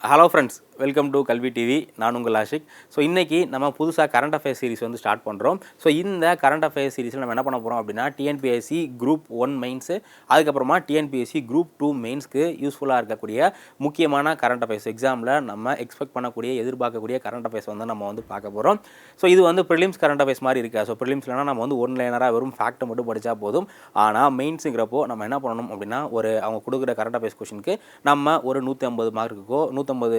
Hello friends welcome to Kalvi TV நான் உங்கள் Ashiq. So இன்றைக்கி நம்ம புதுசாக கரண்ட் அஃபேர்ஸ் சீரிஸ் வந்து ஸ்டார்ட் பண்ணுறோம் ஸோ இந்த கரண்ட் அஃபேர்ஸ் சீரிஸில் நம்ம என்ன பண்ண போகிறோம் அப்படின்னா டிஎன்பிஎஸ்சி குரூப் ஒன் மெயின்ஸு அதுக்கப்புறமா டிஎன்பிஎஸ்சி குரூப் டூ மெயின்ஸ்க்கு யூஸ்ஃபுல்லாக இருக்கக்கூடிய முக்கியமான கரண்ட் அஃபேர்ஸ் எக்ஸாமில் நம்ம எக்ஸ்பெக்ட் பண்ணக்கூடிய எதிர்பார்க்கக்கூடிய கரண்ட் அஃபேர்ஸ் வந்து நம்ம வந்து பார்க்க போகிறோம் ஸோ இது வந்து ப்ரிலிம்ஸ் கரண்ட் அஃபேர்ஸ் மாதிரி இருக்கா. ஸோ ப்ரிலிம்ஸ்லனா நம்ம வந்து ஒன் லைனராக வெறும் ஃபேக்ட்டை மட்டும் படித்தா போதும். ஆனால் மெயின்ஸுங்கிறப்போ நம்ம என்ன பண்ணணும் அப்படின்னா ஒரு அவங்க கொடுக்குற கரண்ட் அஃபேர்ஸ் கொஷனுக்கு நம்ம ஒரு நூற்றி ஐம்பது மார்க்குக்கோ நூற்றம்பது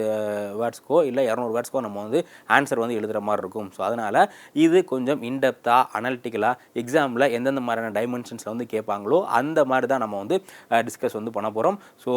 வேர்ட்ஸ்க்கோ இல்லை இரநூறு வேர்ட்ஸ்க்கோ நம்ம வந்து ஆன்சர் வந்து எழுதுகிற மாதிரி இருக்கும். ஸோ அதனால் இது கொஞ்சம் இன்டெப்த்தாக அனலிட்டிக்கலாக எக்ஸாமில் எந்தெந்த மாதிரியான டைமென்ஷன்ஸில் வந்து கேட்பாங்களோ அந்த மாதிரி தான் நம்ம வந்து டிஸ்கஸ் வந்து பண்ண போகிறோம் ஸோ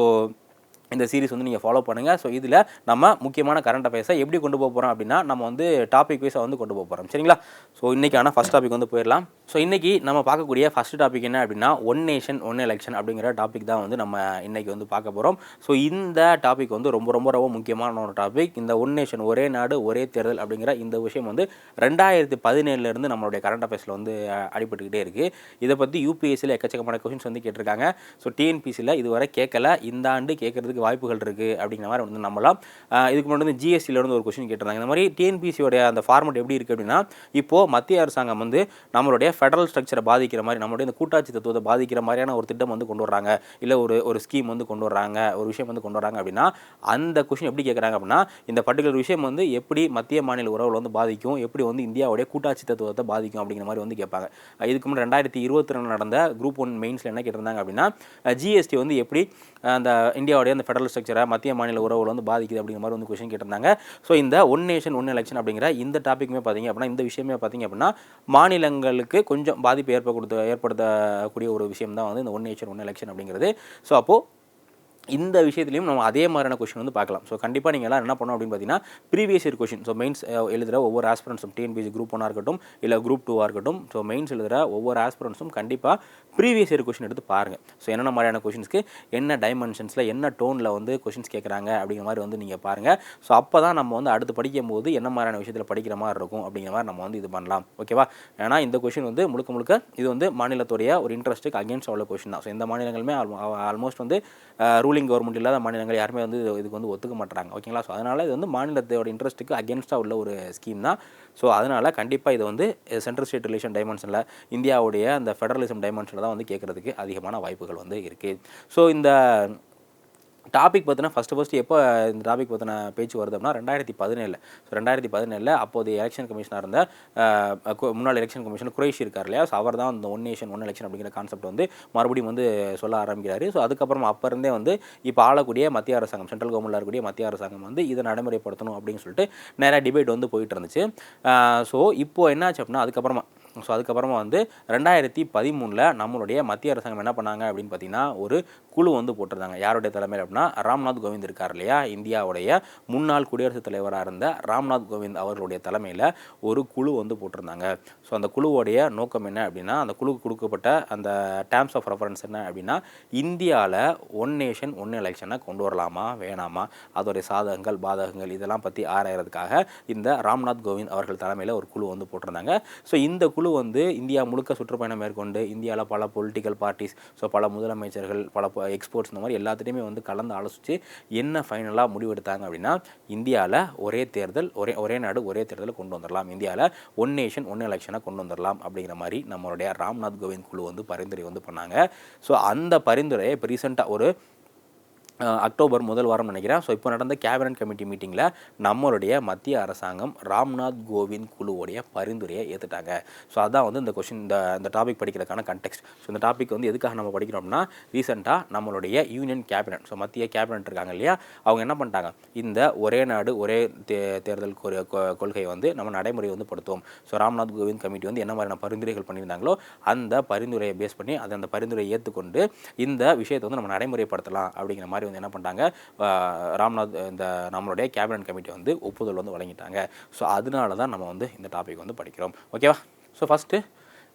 இந்த சீரிஸ் வந்து நீங்கள் ஃபாலோ பண்ணுங்கள் ஸோ இதில் நம்ம முக்கியமான கரண்ட் அஃபேர்ஸை எப்படி கொண்டு போக போகிறோம் அப்படின்னா நம்ம வந்து டாபிக் வைஸாக வந்து கொண்டு போக போகிறோம் சரிங்களா? ஸோ இன்றைக்கான ஃபஸ்ட் டாபிக் வந்து போயிடலாம். ஸோ இன்றைக்கி நம்ம பார்க்கக்கூடிய ஃபஸ்ட் டாபிக் என்ன அப்படின்னா ஒன் நேஷன் ஒன் எலெக்ஷன் அப்படிங்கிற டாபிக் தான் வந்து நம்ம இன்றைக்கி வந்து பார்க்க போகிறோம் ஸோ இந்த டாபிக் வந்து ரொம்ப ரொம்ப ரொம்ப முக்கியமான ஒரு டாபிக் இந்த ஒன் நேஷன் ஒரே நாடு ஒரே தேர்தல் அப்படிங்கிற இந்த விஷயம் வந்து ரெண்டாயிரத்தி பதினேழுலேருந்து நம்மளுடைய கரண்ட் அஃபேர்ஸில் வந்து அடிபட்டுக்கிட்டே இருக்குது இதை பற்றி யூபிஎஸ்சியில் எக்கச்சக்கமான கொஷின்ஸ் வந்து கேட்டிருக்காங்க. ஸோ டிஎன்பிசியில் இதுவரை கேட்கல. இந்த ஆண்டு கேட்குறதுக்கு வாய்ப்புகள் இருக்குது அப்படிங்கிற மாதிரி வந்து நம்மளாம் இதுக்கு முன்னாடி வந்து GST ஒரு கொஷின் கேட்டிருந்தாங்க. இந்த மாதிரி டிஎன்பிசியோடைய அந்த ஃபார்மெட் எப்படி இருக்குது அப்படின்னா இப்போது மத்திய அரசாங்கம் வந்து நம்மளுடைய ஃபெடரல் ஸ்ட்ரக்சரை பாதிக்கிற மாதிரி நம்மளுடைய இந்த கூட்டாட்சி தத்துவத்தை பாதிக்கிற மாதிரியான ஒரு திட்டம் வந்து கொண்டு வர்றாங்க. இல்லை ஒரு ஒரு ஸ்கீம் வந்து கொண்டு வர்றாங்க. ஒரு விஷயம் வந்து கொண்டு வராங்க அப்படின்னா அந்த கொஷின் எப்படி கேட்குறாங்க அப்படின்னா இந்த பர்டிகுலர் விஷயம் வந்து எப்படி மத்திய மாநில உறவில் வந்து பாதிக்கும் எப்படி வந்து இந்தியாவுடைய கூட்டாட்சி தத்துவத்தை பாதிக்கும் அப்படிங்கிற மாதிரி வந்து கேட்பாங்க. இதுக்கு முன்னாடி ரெண்டாயிரத்தி இருபத்தி ரெண்டு நடந்த குரூப் ஒன் மெயின்ஸில் என்ன கேட்டிருந்தாங்க அப்படின்னா ஜிஎஸ்டி வந்து எப்படி அந்த இந்தியாவுடைய அந்த ஃபெடரல் ஸ்ட்ரக்சரை மத்திய மாநில உறவுகள் வந்து பாதிக்குது அப்படிங்கிற மாதிரி வந்து கொஷின் கேட்டிருந்தாங்க. ஸோ இந்த ஒன் நேஷன் ஒன் எலெக்ஷன் அப்படிங்கிற இந்த டாப்பிக்குமே பார்த்தீங்க அப்படின்னா இந்த விஷயமே பார்த்தீங்க அப்படின்னா மாநிலங்களுக்கு கொஞ்சம் பாதிப்பு ஏற்படுத்த ஏற்படுத்தக்கூடிய ஒரு விஷயம் தான் வந்து இந்த ஒன் நேஷன் ஒன் எலெக்ஷன் அப்படிங்கிறது. ஸோ அப்போது இந்த விஷயத்துலையும் நம்ம அதே மாதிரியான கொஷின் வந்து பார்க்கலாம். ஸோ கண்டிப்பாக நீங்கள் எல்லாம் என்ன பண்ணணும் அப்படின்னு பார்த்தீங்கன்னா previous year question so mains எழுதுகிற ஒவ்வொரு ஆஸ்பிரன்ஸும் டிஎன்பிசி குரூப் ஒன்னாக இருக்கட்டும் இல்லை குரூப் டூவாக இருக்கட்டும் ஸோ மெயின்ஸ் எழுதுகிற ஒவ்வொரு ஆஸ்பிரன்ஸும் கண்டிப்பாக ப்ரீவியஸ் இயர் கொஷின் எடுத்து பாருங்கள் ஸோ என்னென்ன மாதிரியான கொஷின்ஸ்க்கு என்ன டைமென்ஷன்ஸில் என்ன டோனில் வந்து கொஷின்ஸ் கேட்குறாங்க அப்படிங்கிற மாதிரி வந்து நீங்கள் பாருங்கள் ஸோ அப்போ தான் நம்ம வந்து அடுத்து படிக்கும் போது என்ன மாதிரியான விஷயத்தில் படிக்கிற மாதிரி இருக்கும் அப்படிங்கிற மாதிரி நம்ம வந்து இது பண்ணலாம். ஓகேவா ஏன்னா இந்த கொஷின் வந்து முழுக்க முழுக்க இது வந்து மாநிலத்துடைய ஒரு இன்ட்ரெஸ்ட்டுக்கு அகேன்ஸ்ட் உள்ள கொஷின் தான். ஸோ இந்த மாநிலங்களுமே ஆல்மோஸ்ட் வந்து ரூல் ரூலிங் கவர்மெண்ட் இல்லாத மாநிலங்கள் யாருமே வந்து இது- இதுக்கு வந்து ஒத்துக்க மாட்டாங்க ஓகேங்களா ஸோ அதனால் இது வந்து மாநிலத்தோட இன்ட்ரெஸ்ட்டுக்கு அகேன்ஸ்டாக உள்ள ஒரு ஸ்கீம் தான். ஸோ அதனால் கண்டிப்பாக இது வந்து சென்ட்ரல் ஸ்டேட் ரிலேஷன் டைமென்ஷனில் இந்தியாவுடைய அந்த ஃபெடரலிசம் டைமென்ஷனில் தான் வந்து கேட்குறதுக்கு அதிகமான வாய்ப்புகள் வந்து இருக்குது ஸோ இந்த டாபிக் பார்த்தினா ஃபஸ்ட்டு ஃபஸ்ட்டு எப்போ இந்த டாபிக் பற்றின பேச்சு வருது அப்படின்னா ரெண்டாயிரத்தி பதினேழு. ஸோ ரெண்டாயிரத்தி பதினேழில் அப்போது எலெக்ஷன் கமிஷனாக இருந்த முன்னாள் எலெக்ஷன் கமிஷன் குரேஷி இருக்கார் இல்லையா? ஸோ அவர் தான் இந்த ஒன் நேஷன் ஒன் எலெக்ஷன் அப்படிங்கிற கான்செப்ட் வந்து மறுபடியும் வந்து சொல்ல ஆரம்பிக்கிறாரு. ஸோ அதுக்கப்புறம் அப்போ இருந்தே வந்து இப்போ ஆளக்கூடிய மத்திய அரசாங்கம் சென்ட்ரல் கவர்மெண்ட்டில் இருக்கக்கூடிய மத்திய அரசாங்கம் வந்து இதை நடைமுறைப்படுத்தணும் அப்படின்னு சொல்லிட்டு நிறையா டிபேட் வந்து போயிட்டு இருந்துச்சு. ஸோ இப்போது என்னாச்சு அப்படின்னா அதுக்கப்புறமா ஸோ அதுக்கப்புறமா வந்து ரெண்டாயிரத்தி பதிமூணில் நம்மளுடைய மத்திய அரசாங்கம் என்ன பண்ணாங்க அப்படின்னு பார்த்தீங்கன்னா ஒரு குழு வந்து போட்டிருந்தாங்க. யாருடைய தலைமையில் அப்படின்னா ராம்நாத் கோவிந்த் இருக்கார் இல்லையா? இந்தியாவுடைய முன்னாள் குடியரசுத் தலைவராக இருந்த ராம்நாத் கோவிந்த் அவர்களுடைய தலைமையில் ஒரு குழு வந்து போட்டிருந்தாங்க. ஸோ அந்த குழுவோடைய நோக்கம் என்ன அப்படின்னா அந்த குழுக்கு கொடுக்கப்பட்ட அந்த டேர்ம்ஸ் ஆஃப் ரெஃபரன்ஸ் என்ன அப்படின்னா இந்தியாவில் ஒன் நேஷன் ஒன் எலெக்ஷனை கொண்டு வரலாமா வேணாமா? அதோடைய சாதகங்கள் பாதகங்கள் இதெல்லாம் பற்றி ஆராயறதுக்காக இந்த ராம்நாத் கோவிந்த் அவர்கள் தலைமையில் ஒரு குழு வந்து போட்டிருந்தாங்க. ஸோ இந்த குழு குழு வந்து இந்தியா முழுக்க சுற்றுப்பயணம் மேற்கொண்டு இந்தியாவில் பல பொலிட்டிக்கல் பார்ட்டிஸ் ஸோ பல முதலமைச்சர்கள் பல எக்ஸ்போர்ட்ஸ் இந்த மாதிரி எல்லாத்துலேயுமே வந்து கலந்து ஆலோசித்து என்ன ஃபைனலாக முடிவெடுத்தாங்க அப்படின்னா இந்தியாவில் ஒரே தேர்தல் ஒரே ஒரே நாடு ஒரே தேர்தலை கொண்டு வந்துடலாம் இந்தியாவில் ஒன் நேஷன் ஒன் எலெக்ஷனாக கொண்டு வந்துடலாம் அப்படிங்கிற மாதிரி நம்மளுடைய ராம்நாத் கோவிந்த் குழு வந்து பரிந்துரை வந்து பண்ணாங்க. ஸோ அந்த பரிந்துரையை இப்போ ரீசெண்டாக ஒரு அக்டோபர் முதல் வாரம் நினைக்கிறேன். ஸோ இப்போ நடந்த கேபினட் கமிட்டி மீட்டிங்கில் நம்மளுடைய மத்திய அரசாங்கம் ராம்நாத் கோவிந்த் குழுவோடைய பரிந்துரையை ஏற்றுட்டாங்க ஸோ அதான் வந்து இந்த கொஷின் இந்த இந்த டாபிக் படிக்கிறதுக்கான கண்டெக்ட் ஸோ இந்த டாபிக் வந்து எதுக்காக நம்ம படிக்கிறோம்னா ரீசெண்டாக நம்மளுடைய யூனியன் கேபினட் ஸோ மத்திய கேபினட் இருக்காங்க இல்லையா? அவங்க என்ன பண்ணிட்டாங்க? இந்த ஒரே நாடு ஒரே தே தேர்தல் கொ- கொள்கையை வந்து நம்ம நடைமுறை வந்து படுத்துவோம். ஸோ ராம்நாத் கோவிந்த் கமிட்டி வந்து என்ன மாதிரியான பரிந்துரைகள் பண்ணியிருந்தாங்களோ அந்த பரிந்துரையை பேஸ் பண்ணி அதை அந்த பரிந்துரையை ஏற்றுக்கொண்டு இந்த விஷயத்தை வந்து நம்ம நடைமுறைப்படுத்தலாம் அப்படிங்கிற மாதிரி வந்து என்ன பண்ணிட்டாங்க ராம்நாத் இந்த நம்மளுடைய கேபினட் கமிட்டி வந்து ஒப்புதல் வந்து வழங்கிட்டாங்க. ஸோ அதனால தான் நம்ம வந்து இந்த டாபிக் வந்து படிக்கிறோம். ஓகேவா ஸோ ஃபஸ்ட்டு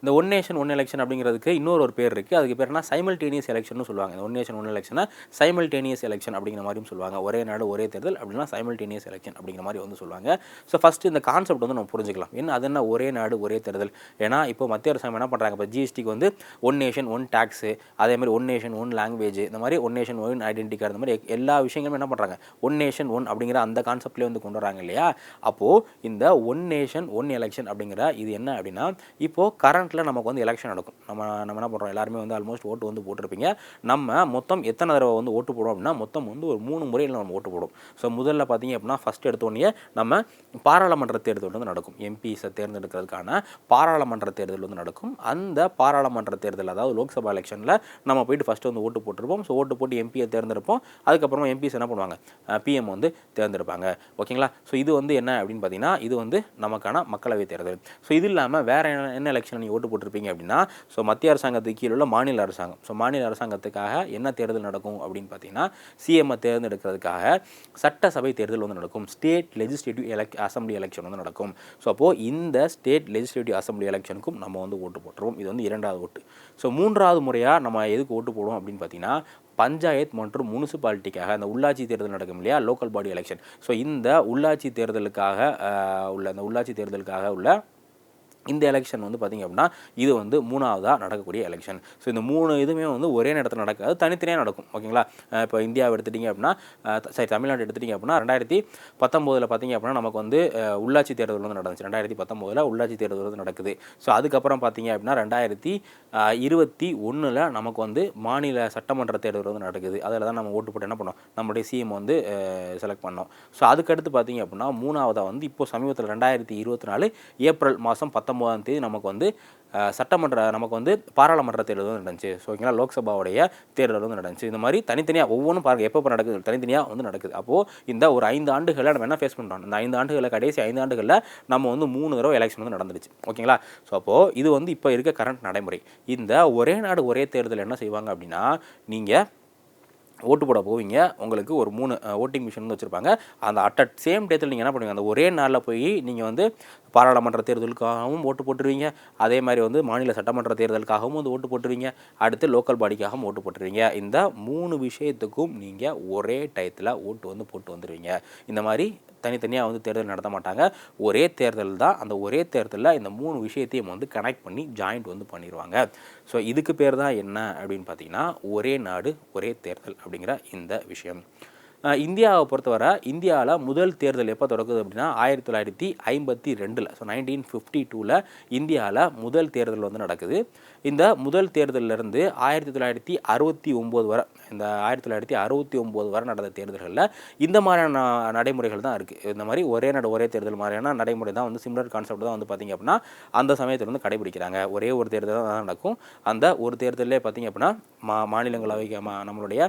இந்த ஒன் நேஷன் ஒன் எலெக்ஷன் அப்படிங்கிறதுக்கு இன்னொரு ஒரு பேர் இருக்குது அதுக்கு பேர் என்ன? சைமல்டேனியஸ் எலெக்ஷன் சொல்லுவாங்க. இந்த ஒன் நேஷன் ஒன் எலெக்ஷனை சைமல்டேனியஸ் எலெக்ஷன் அப்படிங்கிற மாதிரியும் சொல்லுவாங்க. ஒரே நாடு ஒரே தேர்தல் அப்படின்னா சைமல்டேனியஸ் எலெக்ஷன் அப்படிங்கிற மாதிரி வந்து சொல்லுவாங்க. ஸோ ஃபஸ்ட்டு இந்த கான்செப்ட் வந்து நம்ம புரிஞ்சுக்கலாம். என்ன அது என்ன? ஒரே நாடு ஒரே தேர்தல். ஏன்னா இப்போ மத்திய அரசாங்கம் என்ன பண்ணுறாங்க இப்போ ஜிஎஸ்டிக்கு வந்து ஒன் நேஷன் ஒன் டேக்ஸு அதே மாதிரி ஒன் நேஷன் ஒன் லாங்குவேஜ் இந்த மாதிரி one nation one identity card இந்த மாதிரி எல்லா விஷயங்களும் என்ன பண்ணுறாங்க ஒன் நேஷன் ஒன் அப்படிங்கிற அந்த கான்செப்ட்லேயே வந்து கொண்டு வராங்க இல்லையா? அப்போது இந்த ஒன் நேஷன் ஒன் எலெக்ஷன் அப்படிங்கிற இது என்ன அப்படின்னா இப்போது கரண்ட் கரண்ட்டில் நமக்கு வந்து எலெக்ஷன் நடக்கும். நம்ம நம்ம என்ன பண்ணுறோம் எல்லாருமே வந்து ஆல்மோஸ்ட் ஓட்டு வந்து போட்டிருப்பீங்க. நம்ம மொத்தம் எத்தனை தடவை வந்து ஓட்டு போடுவோம் அப்படின்னா மொத்தம் வந்து ஒரு மூணு முறையில் நம்ம ஓட்டு போடுவோம் ஸோ முதல்ல பார்த்தீங்க அப்படின்னா ஃபஸ்ட் எடுத்தோடனே நம்ம பாராளுமன்ற தேர்தல் வந்து நடக்கும். எம்பிஸை தேர்ந்தெடுக்கிறதுக்கான பாராளுமன்ற தேர்தல் வந்து நடக்கும். அந்த பாராளுமன்ற தேர்தல் அதாவது லோக்சபா எலெக்ஷனில் நம்ம போயிட்டு ஃபஸ்ட்டு வந்து ஓட்டு போட்டிருப்போம். ஸோ ஓட்டு போட்டு எம்பியை தேர்ந்தெடுப்போம். அதுக்கப்புறமா எம்பிஸ் என்ன பண்ணுவாங்க? பிஎம் வந்து தேர்ந்தெடுப்பாங்க. ஓகேங்களா ஸோ இது வந்து என்ன அப்படின்னு பார்த்தீங்கன்னா இது வந்து நமக்கான மக்களவை தேர்தல். ஸோ இது இல்லாமல் வேறு என்ன என்ன எலெக்ஷன் நீங்கள் ஓட்டு போட்டிருப்பீங்க அப்படின்னா ஸோ மத்திய அரசாங்கத்துக்கு கீழே உள்ள மாநில அரசாங்கம். ஸோ மாநில அரசாங்கத்துக்காக என்ன தேர்தல் நடக்கும் அப்படின்னு பார்த்தீங்கன்னா சிஎம்ஐ தேர்ந்தெடுக்கிறதுக்காக சட்டசபை தேர்தல் வந்து நடக்கும். ஸ்டேட் லெஜிஸ்லேட்டிவ் எலக் அசம்பிளி எலெக்ஷன் வந்து நடக்கும். ஸோ அப்போது இந்த ஸ்டேட் லெஜிஸ்லேட்டிவ் அசம்பிளி எலெக்ஷனுக்கும் நம்ம வந்து ஓட்டு போட்டுருவோம். இது வந்து இரண்டாவது ஓட்டு. ஸோ மூன்றாவது முறையாக நம்ம எதுக்கு ஓட்டு போடுவோம் அப்படின்னு பார்த்தீங்கன்னா பஞ்சாயத் மற்றும் முனிசிபாலிட்டிக்காக அந்த உள்ளாட்சி தேர்தல் நடக்கும் இல்லையா? லோக்கல் பாடி எலெக்ஷன் ஸோ இந்த உள்ளாட்சி தேர்தலுக்காக உள்ள அந்த உள்ளாட்சி தேர்தலுக்காக உள்ள இந்த எலெக்ஷன் வந்து பார்த்திங்க அப்படின்னா இது வந்து மூணாவதாக நடக்கக்கூடிய எலெக்ஷன் ஸோ இந்த மூணு இதுவுமே வந்து ஒரே நேரத்தில் நடக்காது தனித்தனியாக நடக்கும். ஓகேங்களா? இப்போ இந்தியாவை எடுத்துட்டிங்க அப்படின்னா சரி தமிழ்நாடு எடுத்துட்டிங்க அப்படின்னா ரெண்டாயிரத்தி பத்தொம்போதில் பார்த்தீங்க அப்படின்னா நமக்கு வந்து உள்ளாட்சி தேர்தல் வந்து நடந்துச்சு. ரெண்டாயிரத்தி பத்தொம்போதில் உள்ளாட்சி தேர்தல் வந்து நடக்குது. ஸோ அதுக்கப்புறம் பார்த்தீங்க அப்படின்னா ரெண்டாயிரத்தி இருபத்தி ஒன்றில் நமக்கு வந்து மாநில சட்டமன்ற தேர்தல் வந்து நடக்குது. அதில் தான் நம்ம ஓட்டு போட்டு என்ன பண்ணோம்? நம்மளுடைய சிஎம் வந்து செலக்ட் பண்ணோம். ஸோ அதுக்கடுத்து பார்த்தீங்க அப்படின்னா மூணாவதாக வந்து இப்போ சமீபத்தில் ரெண்டாயிரத்தி இருபத்தி நாலு ஏப்ரல் மாதம் பத்தொம்போதாம் தேதி நமக்கு வந்து சட்டமன்ற நமக்கு வந்து பாராளுமன்ற தேர்தல் வந்து நடந்துச்சு. ஸோ ஓகேங்களா லோக்சபாவுடைய தேர்தல் வந்து நடந்துச்சு. இந்த மாதிரி தனித்தனியாக ஒவ்வொன்றும் பாருங்கள் எப்போ நடக்குது? தனித்தனியாக வந்து நடக்குது. அப்போது இந்த ஒரு ஐந்து ஆண்டுகளில் நம்ம என்ன ஃபேஸ் பண்ணுறோம் இந்த ஐந்து ஆண்டுகளில் கடைசி ஐந்து ஆண்டுகளில் நம்ம வந்து மூணு தடவை எலெக்ஷன் வந்து நடந்துருச்சு ஓகேங்களா? ஸோ அப்போது இது வந்து இப்போ இருக்க கரண்ட் நடைமுறை. இந்த ஒரே நாடு ஒரே தேர்தல் என்ன செய்வாங்க அப்படின்னா நீங்கள் ஓட்டு போட போவீங்க. உங்களுக்கு ஒரு மூணு ஓட்டிங் மிஷின் வந்து வச்சுருப்பாங்க. அந்த அட் அட் சேம் டேத்தில் நீங்கள் என்ன பண்ணுவீங்க? அந்த ஒரே நாளில் போய் நீங்கள் வந்து பாராளுமன்ற தேர்தலுக்காகவும் ஓட்டு போட்டுருவீங்க. அதே மாதிரி வந்து மாநில சட்டமன்ற தேர்தலுக்காகவும் வந்து ஓட்டு போட்டுருவீங்க. அடுத்து லோக்கல் பாடிக்காகவும் ஓட்டு போட்டுருவீங்க. இந்த மூணு விஷயத்துக்கும் நீங்கள் ஒரே டயத்தில் ஓட்டு வந்து போட்டு வந்துடுவீங்க இந்த மாதிரி தனித்தனியாக வந்து தேர்தல் நடத்த மாட்டாங்க. ஒரே தேர்தல் தான் அந்த ஒரே தேர்தலில் இந்த மூணு விஷயத்தையும் வந்து கனெக்ட் பண்ணி ஜாயிண்ட் வந்து பண்ணிடுவாங்க ஸோ இதுக்கு பேர் தான் என்ன அப்படின்னு பார்த்தீங்கன்னா ஒரே நாடு ஒரே தேர்தல் அப்படிங்கிற இந்த விஷயம். இந்தியாவை பொறுத்தவரை இந்தியாவில் முதல் தேர்தல் எப்போ தொடங்குது அப்படின்னா ஆயிரத்தி தொள்ளாயிரத்தி ஐம்பத்தி ரெண்டில். ஸோ நைன்டீன் ஃபிஃப்டி டூவில் இந்தியாவில் முதல் தேர்தல் வந்து நடக்குது. இந்த முதல் தேர்தல்ல இருந்து ஆயிரத்தி தொள்ளாயிரத்தி அறுபத்தி ஒம்பது வரை இந்த ஆயிரத்தி தொள்ளாயிரத்தி அறுபத்தி ஒம்பது வரை நடந்த தேர்தல்களில் இந்த மாதிரியான நடைமுறைகள் தான் இருக்குது இந்த மாதிரி ஒரே நட ஒரே தேர்தல் மாதிரியான நடைமுறை தான் வந்து சிம்லர் கான்செப்ட் தான் வந்து பார்த்திங்க அப்படின்னா அந்த சமயத்தில் வந்து கடைபிடிக்கிறாங்க. ஒரே ஒரு தேர்தல் தான் நடக்கும். அந்த ஒரு தேர்தலே பார்த்திங்க அப்படின்னா மா மாநிலங்களவை மா நம்மளுடைய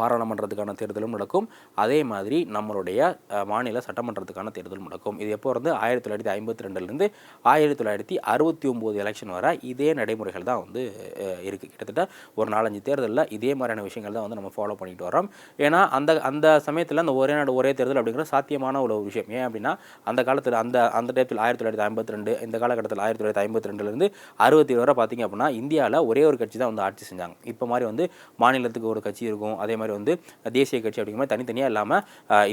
பாராளுமன்றத்துக்கான தேர்தலும் நடக்கும். அதே மாதிரி நம்மளுடைய மாநில சட்டமன்றத்துக்கான தேர்தலும் நடக்கும். இது எப்போ இருந்து ஆயிரத்தி தொள்ளாயிரத்தி ஐம்பத்தி ரெண்டுலேருந்து ஆயிரத்தி தொள்ளாயிரத்தி அறுபத்தி ஒம்பது எலெக்ஷன் வர இதே நடைமுறைகள் தான் வந்து இருக்குது கிட்டத்தட்ட ஒரு நாலஞ்சு தேர்தலில் இதே மாதிரியான விஷயங்கள் தான் வந்து நம்ம ஃபாலோ பண்ணிட்டு வரோம் ஏன்னா அந்த அந்த சமயத்தில் அந்த ஒரே நாடு ஒரே தேர்தல் அப்படிங்கிற சாத்தியமான ஒரு விஷயம். ஏன் அப்படின்னா அந்த காலத்தில் அந்த அந்த டைத்தில் ஆயிரத்தி தொள்ளாயிரத்தி ஐம்பத்தி ரெண்டு இந்த காலகட்டத்தில் ஆயிரத்தி தொள்ளாயிரத்தி ஐம்பத்தி ரெண்டுலேருந்து அறுபத்தி ஏழு வரை பார்த்தீங்க அப்படின்னா இந்தியாவில் ஒரே ஒரு கட்சி தான் வந்து ஆட்சி செஞ்சாங்க. இப்போ மாதிரி வந்து மாநிலத்துக்கு ஒரு கட்சி இருக்கும். அதே மாதிரி வந்து தேசிய கட்சி அப்படிங்கிற மாதிரி தனித்தனியாக இல்லாமல்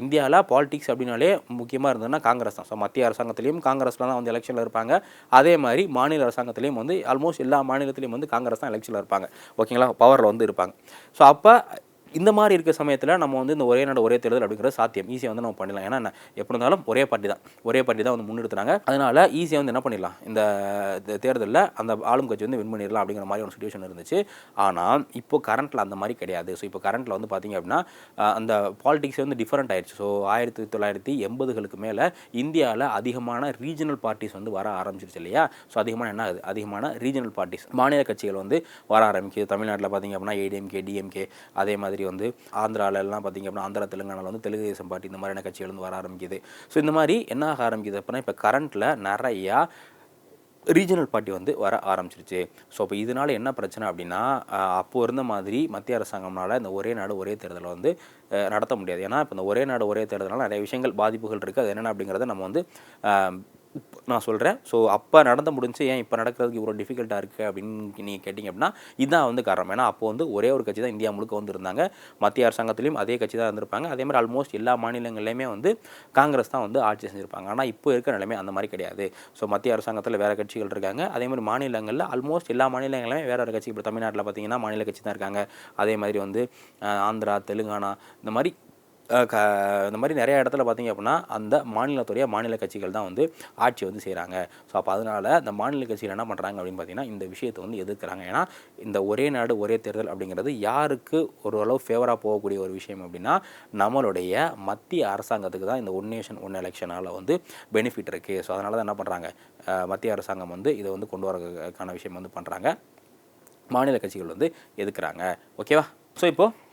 இந்தியாவில் பாலிடிக்ஸ் அப்படின்னாலே முக்கியமாக இருந்ததுன்னா காங்கிரஸ் தான். ஸோ மத்திய அரசாங்கத்திலையும் காங்கிரஸில் தான் வந்து எலெக்ஷனில் இருப்பாங்க. அதே மாதிரி மாநில அரசாங்கத்திலையும் வந்து ஆல்மோஸ்ட் எல்லா மாநிலத்திலையும் வந்து காங்கிரஸ் தான் எலெக்ஷனில் இருப்பாங்க. ஓகேங்களா பவரில் வந்து இருப்பாங்க. ஸோ அப்போ இந்த மாதிரி இருக்க சமயத்தில் நம்ம வந்து இந்த ஒரே நாடு ஒரே தேர்தல் அப்படிங்கிறது சாத்தியம். ஈஸியாக வந்து நம்ம பண்ணிடலாம். ஏன்னா என்ன? எப்படி இருந்தாலும் ஒரே பார்ட்டி தான். ஒரே பார்ட்டி தான் வந்து முன்னிறுத்துறாங்க. அதனால ஈஸியாக வந்து என்ன பண்ணிடலாம்? இந்த தேர்தலில் அந்த ஆளும் கட்சி வந்து வின் பண்ணிடலாம் அப்படிங்கிற மாதிரி ஒரு சுச்சுவேஷன் இருந்துச்சு. ஆனால் இப்போ கரண்ட்டில் அந்த மாதிரி கிடையாது. ஸோ இப்போ கரண்ட்டில் வந்து பார்த்தீங்க அப்படின்னா அந்த பாலிடிக்ஸ் வந்து டிஃப்ரெண்ட் ஆயிடுச்சு. ஸோ ஆயிரத்தி தொள்ளாயிரத்தி எண்பதுகளுக்கு மேலே இந்தியாவில் அதிகமான ரீஜனல் பார்ட்டிஸ் வந்து வர ஆரம்பிச்சிருச்சு இல்லையா? ஸோ அதிகமான என்ன ஆகுது? அதிகமான ரீஜனல் பார்ட்டிஸ் மாநில கட்சிகள் வந்து வர ஆரம்பிக்குது. தமிழ்நாட்டில் பார்த்தீங்க அப்படின்னா ஏடிஎம்கே டிஎம்கே அதே மாதிரி வந்து ஆந்திரால எல்லாம் பார்த்தீங்க அப்படின்னா ஆந்திரா தெலுங்கானால வந்து தெலுங்கு தேசம் பார்ட்டி இந்த மாதிரியான கட்சிகள் வந்து வர ஆரம்பிக்குது. ஸோ இந்த மாதிரி என்ன ஆக ஆரம்பிக்குது அப்படின்னா இப்போ கரண்ட்டில் நிறையா ரீஜனல் பார்ட்டி வந்து வர ஆரம்பிச்சிருச்சு. ஸோ இப்போ இதனால் என்ன பிரச்சனை அப்படின்னா அப்போது அப்போ இருந்த மாதிரி மத்திய அரசாங்கம்னால் இந்த ஒரே நாடு ஒரே தேர்தலை வந்து நடத்த முடியாது. ஏன்னா இப்போ இந்த ஒரே நாடு ஒரே தேர்தலால் நிறைய விஷயங்கள் பாதிப்புகள் இருக்குது அது என்னென்ன அப்படிங்கிறத நம்ம வந்து நான் சொல்கிறேன் ஸோ அப்போ நடந்து முடிஞ்சு ஏன் இப்போ நடக்கிறதுக்கு இவ்வளோ டிஃபிகல்ட்டாக இருக்குது அப்படின்னு நீங்கள் கேட்டிங்க அப்படின்னா இதுதான் வந்து காரணம். ஏன்னா அப்போ வந்து ஒரே ஒரு கட்சி தான் இந்தியா முழுக்க வந்து இருந்தாங்க மத்திய அரசாங்கத்திலையும் அதே கட்சி தான் இருந்திருப்பாங்க. அதே மாதிரி ஆல்மோஸ்ட் எல்லா மாநிலங்கள்லையுமே வந்து காங்கிரஸ் தான் வந்து ஆட்சி செஞ்சுருப்பாங்க. ஆனால் இப்போ இருக்கிற நிலைமை அந்த மாதிரி கிடையாது. ஸோ மத்திய அரசாங்கத்தில் வேறு கட்சிகள் இருக்காங்க. அதே மாதிரி மாநிலங்களில் ஆல்மோஸ்ட் எல்லா மாநிலங்களுமே வேறு ஒரு கட்சி. இப்போ தமிழ்நாட்டில் பார்த்தீங்கன்னா மாநில கட்சி தான் இருக்காங்க. அதே மாதிரி வந்து ஆந்திரா தெலுங்கானா இந்த மாதிரி க இந்த மாதிரி நிறைய இடத்துல பார்த்தீங்க அப்படின்னா அந்த மாநிலத்துடைய மாநில கட்சிகள் தான் வந்து ஆட்சி வந்து செய்கிறாங்க ஸோ அப்போ அதனால் அந்த மாநில கட்சிகள் என்ன பண்ணுறாங்க அப்படின்னு பார்த்தீங்கன்னா இந்த விஷயத்தை வந்து எதிர்க்கிறாங்க. ஏன்னா இந்த ஒரே நாடு ஒரே தேர்தல் அப்படிங்கிறது யாருக்கு ஓரளவு ஃபேவராக போகக்கூடிய ஒரு விஷயம் அப்படின்னா நம்மளுடைய மத்திய அரசாங்கத்துக்கு தான் இந்த ஒன் நேஷன் ஒன் எலெக்ஷனால் வந்து பெனிஃபிட் இருக்குது ஸோ அதனால தான் என்ன பண்ணுறாங்க மத்திய அரசாங்கம் வந்து இதை வந்து கொண்டு வரக்கான விஷயம் வந்து பண்ணுறாங்க மாநில கட்சிகள் வந்து எதுக்குறாங்க ஓகேவா ஸோ இப்போது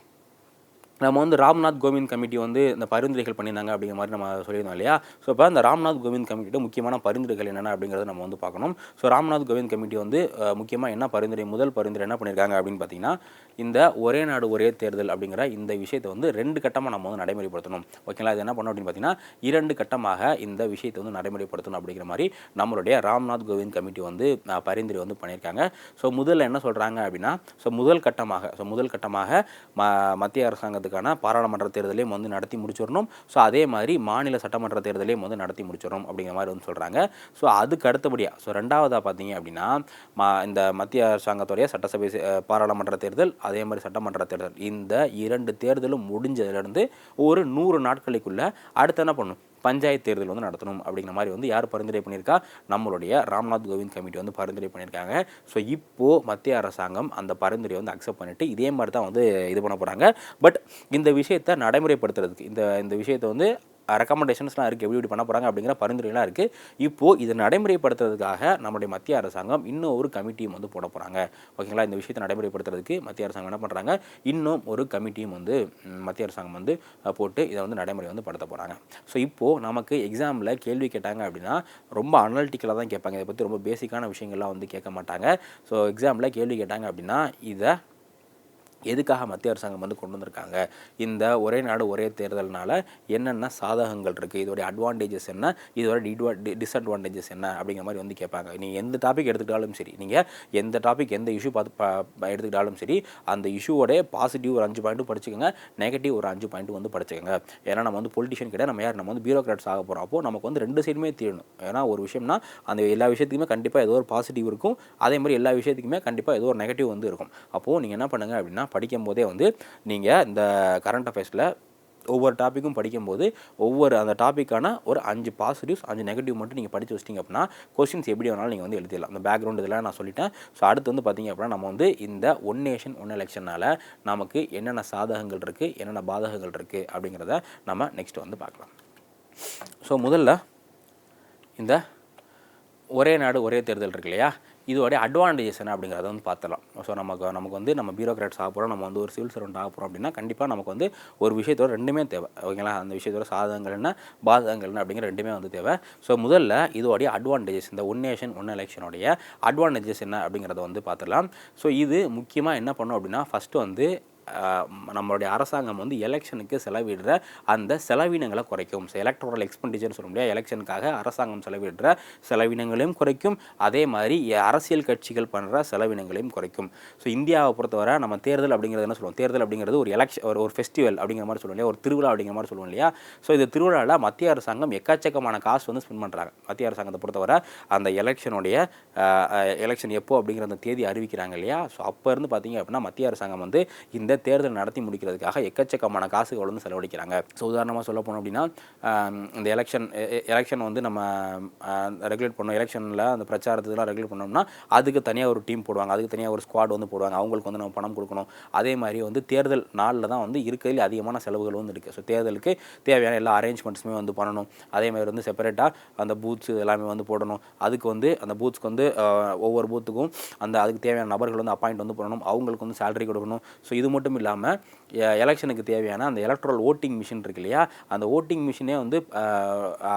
நம்ம வந்து ராம்நாத் கோவிந்த் கமிட்டி வந்து இந்த பரிந்துரைகள் பண்ணியிருந்தாங்க அப்படிங்கிற மாதிரி நம்ம சொல்லியிருந்தோம் இல்லையா? ஸோ இப்போ இந்த ராம்நாத் கோவிந்த் கமிட்டியோட முக்கியமான பரிந்துரைகள் என்னென்ன அப்படிங்கிறத நம்ம வந்து பார்க்கணும். ஸோ ராம்நாத் கோவிந்த் கமிட்டி வந்து முக்கியமாக என்ன பரிந்துரை முதல் பரிந்துரை என்ன பண்ணியிருக்காங்க அப்படின்னு பார்த்தீங்கன்னா இந்த ஒரே நாடு ஒரே தேர்தல் அப்படிங்கிற இந்த விஷயத்தை வந்து ரெண்டு கட்டமாக நம்ம வந்து நடைமுறைப்படுத்தணும். ஓகேங்களா? இது என்ன பண்ணணும் அப்படின்னு பார்த்தீங்கன்னா இரண்டு கட்டமாக இந்த விஷயத்தை வந்து நடைமுறைப்படுத்தணும் அப்படிங்கிற மாதிரி நம்மளுடைய ராம்நாத் கோவிந்த் கமிட்டி வந்து பரிந்துரை வந்து பண்ணியிருக்காங்க. ஸோ முதல்ல என்ன சொல்கிறாங்க அப்படின்னா ஸோ முதல் கட்டமாக ஸோ முதல் கட்டமாக ம மத்திய அரசாங்கத்துக்கான பாராளுமன்ற தேர்தலையும் வந்து நடத்தி முடிச்சிடணும். ஸோ அதே மாதிரி மாநில சட்டமன்ற தேர்தலையும் வந்து நடத்தி முடிச்சிடணும் அப்படிங்கிற மாதிரி வந்து சொல்கிறாங்க ஸோ அதுக்கு அடுத்தபடியாக ஸோ ரெண்டாவதாக பார்த்தீங்க அப்படின்னா மா இந்த மத்திய அரசாங்கத்துடைய சட்டசபை பாராளுமன்ற தேர்தல் அதே மாதிரி சட்டமன்ற தேர்தல். இந்த இரண்டு தேர்தலும் முடிஞ்சதுலேருந்து ஒரு நூறு நாட்களுக்குள்ளே அடுத்து என்ன பண்ணும் பஞ்சாயத்து தேர்தல் வந்து நடத்தணும் அப்படிங்கிற மாதிரி வந்து யார் பரிந்துரை பண்ணியிருக்கா? நம்மளுடைய ராம்நாத் கோவிந்த் கமிட்டி வந்து பரிந்துரை பண்ணியிருக்காங்க. ஸோ இப்போது மத்திய அரசாங்கம் அந்த பரிந்துரையை வந்து அக்செப்ட் பண்ணிவிட்டு இதே மாதிரி தான் வந்து இது பண்ண போகிறாங்க பட் இந்த விஷயத்தை நடைமுறைப்படுத்துறதுக்கு இந்த இந்த விஷயத்தை வந்து ரெக்கமெண்டேஷன்ஸ்லாம் இருக்குது எப்படி எப்படி பண்ண போகிறாங்க அப்படிங்கிற பரிந்துரைலாம் இருக்குது இப்போது இதை நடைமுறைப்படுத்துறதுக்காக நம்முடைய மத்திய அரசாங்கம் இன்னும் ஒரு கமிட்டியும் வந்து போட போகிறாங்க ஓகேங்களா? இந்த விஷயத்தை நடைமுறைப்படுத்துறதுக்கு மத்திய அரசாங்கம் என்ன பண்ணுறாங்க இன்னும் ஒரு கமிட்டியும் வந்து மத்திய அரசாங்கம் வந்து போட்டு இதை வந்து நடைமுறை வந்து படுத்த போகிறாங்க ஸோ இப்போது நமக்கு எக்ஸாமில் கேள்வி கேட்டாங்க அப்படின்னா ரொம்ப அனாலிட்டிக்கலாக தான் கேட்பாங்க. இதை பற்றி ரொம்ப பேசிக்கான விஷயங்கள்லாம் வந்து கேட்க மாட்டாங்க. ஸோ எக்ஸாமில் கேள்வி கேட்டாங்க அப்படின்னா இதை எதுக்காக மத்திய அரசாங்கம் வந்து கொண்டு வந்திருக்காங்க? இந்த ஒரே நாடு ஒரே தேர்தல்னால என்னென்ன சாதகங்கள் இருக்குது இதோடைய அட்வான்டேஜஸ் என்ன? இதோட டிட்வா டிஸ்அட்வான்டேஜஸ் என்ன? அப்படிங்கிற மாதிரி வந்து கேட்பாங்க. நீங்கள் எந்த டாபிக் எடுத்துக்கிட்டாலும் சரி நீங்கள் எந்த டாபிக் எந்த இஷ்யூ பார்த்து எடுத்துக்கிட்டாலும் சரி அந்த இஷ்யூவோடய பாசிட்டிவ் ஒரு அஞ்சு பாயிண்ட்டும் படிச்சுக்கோங்க. நெகட்டிவ் ஒரு அஞ்சு பாயிண்ட்டும் வந்து படிச்சுக்கோங்க. ஏன்னா நம்ம வந்து பொலிட்டிஷியன் கிடையாது நம்ம யார்? நம்ம வந்து பியூரோக்ராட்ஸ் ஆக போகிறோம் அப்போது நமக்கு வந்து ரெண்டு சைடுமே தீரணும். ஏன்னா ஒரு விஷயம்னா அந்த எல்லா விஷயத்துக்குமே கண்டிப்பாக ஏதோ ஒரு பாசிட்டிவ் இருக்கும். அதே மாதிரி எல்லா விஷயத்துக்குமே கண்டிப்பாக ஏதோ ஒரு நெகட்டிவ் வந்து இருக்கும். அப்போது நீங்கள் என்ன பண்ணுங்க அப்படின்னா படிக்கும் போதே வந்து நீங்கள் இந்த கரண்ட் அஃபேர்ஸில் ஒவ்வொரு டாப்பிக்கும் படிக்கும்போது ஒவ்வொரு அந்த டாப்பிக்கான ஒரு அஞ்சு பாசிட்டிவ்ஸ் அஞ்சு நெகட்டிவ் மட்டும் நீங்கள் படித்து வச்சிட்டிங்க அப்படின்னா கொஸ்டின்ஸ் எப்படி வேணாலும் நீங்கள் வந்து எழுதிடலாம். அந்த பேக்ரவுண்ட் இதெல்லாம் நான் சொல்லிட்டேன். ஸோ அடுத்து வந்து பார்த்திங்க அப்படின்னா நம்ம வந்து இந்த ஒன் நேஷன் ஒன் எலெக்ஷனால் நமக்கு என்னென்ன சாதகங்கள் இருக்குது என்னென்ன பாதகங்கள் இருக்குது அப்படிங்கிறத நம்ம நெக்ஸ்ட் வந்து பார்க்கலாம். ஸோ முதல்ல இந்த ஒரே நாடு ஒரே தேர்தல் இருக்கு இல்லையா? இதோடைய அட்வான்டேஜஸ் என்ன அப்படிங்கிறத வந்து பார்த்தலாம் ஸோ நமக்கு நமக்கு வந்து நம்ம பியூரோக்ராட்ஸ் ஆக நம்ம வந்து ஒரு சிவில் சர்வெண்ட் ஆக அப்படின்னா கண்டிப்பாக நமக்கு வந்து ஒரு விஷயத்தோட ரெண்டுமே தேவை. ஓகேங்களா? அந்த விஷயத்தோட சாதகங்கள் என்ன பாதகங்கள் என்ன அப்படிங்கிற ரெண்டுமே வந்து தேவை. ஸோ முதல்ல இதோடைய அட்வான்டேஜஸ் இந்த ஒன் நேஷன் ஒன் எலெக்ஷனுடைய அட்வான்டேஜஸ் என்ன அப்படிங்கிறத வந்து பார்த்துடலாம். ஸோ இது முக்கியமாக என்ன பண்ணும் அப்படின்னா ஃபஸ்ட்டு வந்து நம்மளுடைய அரசாங்கம் வந்து எலெக்ஷனுக்கு செலவிடுற அந்த செலவினங்களை குறைக்கும். எலக்ட்ரல் எக்ஸ்பெண்டிச்சர் சொல்ல முடியாது. எலெக்ஷனுக்காக அரசாங்கம் செலவிடுற செலவினங்களையும் குறைக்கும். அதே மாதிரி அரசியல் கட்சிகள் பண்ணுற செலவினங்களையும் குறைக்கும். ஸோ இந்தியாவை பொறுத்தவரை நம்ம தேர்தல் அப்படிங்கிறது என்ன சொல்லுவோம்? தேர்தல் அப்படிங்கிறது ஒரு எலெக்ஷன் ஒரு ஒரு ஃபெஸ்டிவல் அப்படிங்கிற மாதிரி சொல்லுவோம் இல்லையா? ஒரு திருவிழா அப்படிங்கிற மாதிரி சொல்லுவோம் இல்லையா? ஸோ இந்த திருவிழாவில் மத்திய அரசாங்கம் எக்கச்சக்கமான காசு வந்து ஸ்பெண்ட் பண்ணுறாங்க மத்திய அரசாங்கத்தை பொறுத்தவரை அந்த எலெக்ஷனுடைய எலெக்ஷன் எப்போ அப்படிங்கிற அந்த தேதி அறிவிக்கிறாங்க இல்லையா? ஸோ அப்போ இருந்து பார்த்தீங்க அப்படின்னா மத்திய அரசாங்கம் வந்து இந்த தேர்தல் நடத்தி முடிக்கிறதுக்காக எக்கச்சக்கமான காசுகள் வந்து செலவழிக்கிறாங்க. ஸோ உதாரணமாக சொல்ல போனோம் அப்படின்னா இந்த எலெக்ஷன் எலெக்ஷன் வந்து நம்ம ரெகுலேட் பண்ணோம். எலெக்ஷனில் அந்த பிரச்சாரத்துலாம் ரெகுலேட் பண்ணோம்னா அதுக்கு தனியாக ஒரு டீம் போடுவாங்க. அதுக்கு தனியாக ஒரு ஸ்குவாட் வந்து போடுவாங்க. அவங்களுக்கு வந்து நம்ம பணம் கொடுக்கணும். அதே மாதிரி வந்து தேர்தல் நாளில் தான் வந்து இருக்கிறதுல அதிகமான செலவுகள் வந்து இருக்குது ஸோ தேர்தலுக்கு தேவையான எல்லா அரேஞ்ச்மெண்ட்ஸுமே வந்து பண்ணணும். அதே மாதிரி வந்து செப்பரேட்டாக அந்த பூத்ஸ் எல்லாமே வந்து போடணும். அதுக்கு வந்து அந்த பூத்ஸ்க்கு வந்து ஒவ்வொரு பூத்துக்கும் அந்த அதுக்கு தேவையான நபர்கள் வந்து அப்பாயிண்ட் வந்து பண்ணணும். அவங்களுக்கு வந்து சேலரி கொடுக்கணும். ஸோ இது மட்டும் மட்டும் இல்லாமல் எலெக்ஷனுக்கு தேவையான அந்த எலக்ட்ரல் ஓட்டிங் மிஷின் இருக்கு இல்லையா? அந்த ஓட்டிங் மிஷினே வந்து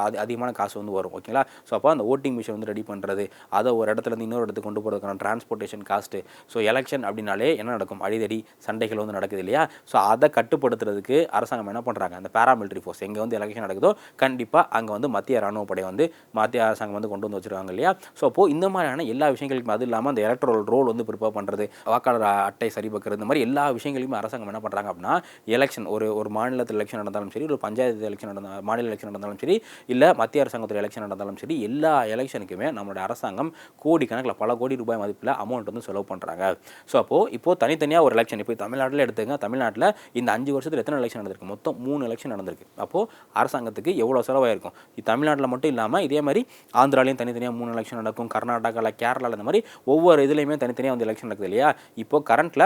அது அதிகமான காசு வந்து வரும் ஓகேங்களா? ஸோ அப்போ அந்த ஓட்டிங் மிஷின் வந்து ரெடி பண்ணுறது அதை ஒரு இடத்துலேருந்து இன்னொரு இடத்துக்கு கொண்டு போகிறதுக்கான டிரான்ஸ்போர்ட்டேஷன் காஸ்ட்டு ஸோ எலெக்ஷன் அப்படின்னாலே என்ன நடக்கும்? அடிதடி சண்டைகள் வந்து நடக்குது இல்லையா? ஸோ அதை கட்டுப்படுத்துறதுக்கு அரசாங்கம் என்ன பண்ணுறாங்க அந்த paramilitary ஃபோர்ஸ் எங்கே வந்து எலெக்ஷன் நடக்குதோ கண்டிப்பாக அங்கே வந்து மத்திய ராணுவ படை வந்து மத்திய அரசாங்கம் வந்து கொண்டு வந்து வச்சுருக்காங்க இல்லையா? ஸோ அப்போது இந்த மாதிரியான எல்லா விஷயங்களுக்கும் அது இல்லாமல் அந்த எலக்ட்ரல் ரோல் வந்து ப்ரிப்பேர் பண்ணுறது வாக்காளர் அட்டை சரி பார்க்குறது இந்த மாதிரி எல்லா விஷயங்களும் விஷயங்களையும் அரசாங்கம் என்ன பண்ணுறாங்க அப்படின்னா எலெக்ஷன் ஒரு ஒரு மாநிலத்தில் எலெக்ஷன் நடந்தாலும் சரி ஒரு பஞ்சாயத்து எலெக்ஷன் நடந்தால் மாநில எலெக்ஷன் நடந்தாலும் சரி இல்லை மத்திய அரசாங்கத்தில் எலெக்ஷன் நடந்தாலும் சரி எல்லா எலெக்ஷனுக்குமே நம்மளுடைய அரசாங்கம் கோடிக்கணக்கில் பல கோடி ரூபாய் மதிப்பில் அமௌண்ட் வந்து செலவு பண்ணுறாங்க ஸோ அப்போது இப்போது தனித்தனியாக ஒரு எலெக்ஷன் இப்போ தமிழ்நாட்டில் எடுத்துங்க தமிழ்நாட்டில் இந்த அஞ்சு வருஷத்தில் எத்தனை எலெக்ஷன் நடந்திருக்கு? மொத்தம் மூணு எலெக்ஷன் நடந்திருக்கு. அப்போது அரசாங்கத்துக்கு எவ்வளோ செலவாயிருக்கும்? தமிழ்நாட்டில் மட்டும் இல்லாமல் இதே மாதிரி ஆந்திராலையும் தனித்தனியாக மூணு எலெக்ஷன் நடக்கும் கர்நாடகாவில் கேரளாவில் இந்த மாதிரி ஒவ்வொரு இதுலேயுமே தனித்தனியாக வந்து எலெக்ஷன் நடக்குது இல்லையா? இப்போ கரண்ட்டில்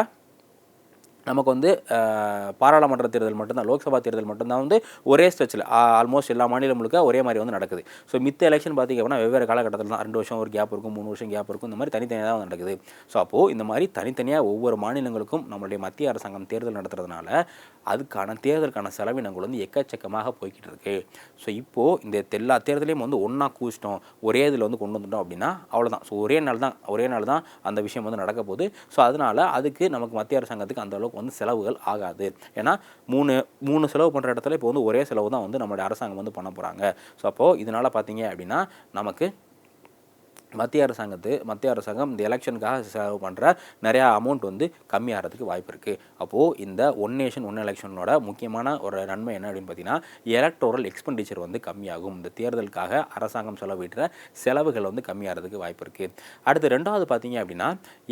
நமக்கு வந்து பாராளுமன்ற தேர்தல் மட்டும்தான் லோக்சபா தேர்தல் மட்டும்தான் வந்து ஒரே ஸ்ட்ரெச்சில் ஆல்மோஸ்ட் எல்லா மாநிலம் முழுக்க ஒரே மாதிரி வந்து நடக்குது. ஸோ மித்த எலெக்ஷன் பார்த்திங்க அப்படின்னா வெவ்வேறு காலகட்டத்தில் தான் ரெண்டு வருஷம் ஒரு கேப் இருக்கும் மூணு வருஷம் கேப் இருக்கும் இந்த மாதிரி தனித்தனியாக தான் நடக்குது. ஸோ அப்போது இந்த மாதிரி தனித்தனியாக ஒவ்வொரு மாநிலங்களுக்கும் நம்மளுடைய மத்திய அரசாங்கம் தேர்தல் நடத்துறதுனால அதுக்கான தேர்தலுக்கான செலவினங்கள் வந்து எக்கச்சக்கமாக போய்கிட்டு இருக்கு ஸோ இப்போது இந்த எல்லா தேர்தலையும் வந்து ஒன்றா கூச்சிட்டோம். ஒரே இதில் வந்து கொண்டு வந்துட்டோம் அப்படின்னா அவ்வளோதான் ஸோ ஒரே நாள் தான் ஒரே நாள் தான் அந்த விஷயம் வந்து நடக்க போகுது. ஸோ அதனால் அதுக்கு நமக்கு மத்திய அரசாங்கத்துக்கு அந்த அளவுக்கு வந்து செலவுகள் ஆகாது. ஏன்னா மூணு மூணு செலவு பண்ணுற இடத்துல இப்போ வந்து ஒரே செலவு தான் வந்து நம்மளுடைய அரசாங்கம் வந்து பண்ண போகிறாங்க ஸோ அப்போது இதனால் பார்த்தீங்க அப்படின்னா நமக்கு மத்திய அரசாங்கத்து மத்திய அரசாங்கம் இந்த எலெக்ஷனுக்காக செலவு பண்ணுற நிறையா அமௌண்ட் வந்து கம்மியாகிறதுக்கு வாய்ப்பு இருக்குது அப்போது இந்த ஒன் நேஷன் ஒன் எலெக்ஷனோட முக்கியமான ஒரு நன்மை என்ன அப்படின்னு பார்த்தீங்கன்னா எலக்டோரல் எக்ஸ்பெண்டிச்சர் வந்து கம்மியாகும். இந்த தேர்தலுக்காக அரசாங்கம் செலவிடுற செலவுகள் வந்து கம்மியாகிறதுக்கு வாய்ப்பு இருக்குது அடுத்து ரெண்டாவது பார்த்தீங்க அப்படின்னா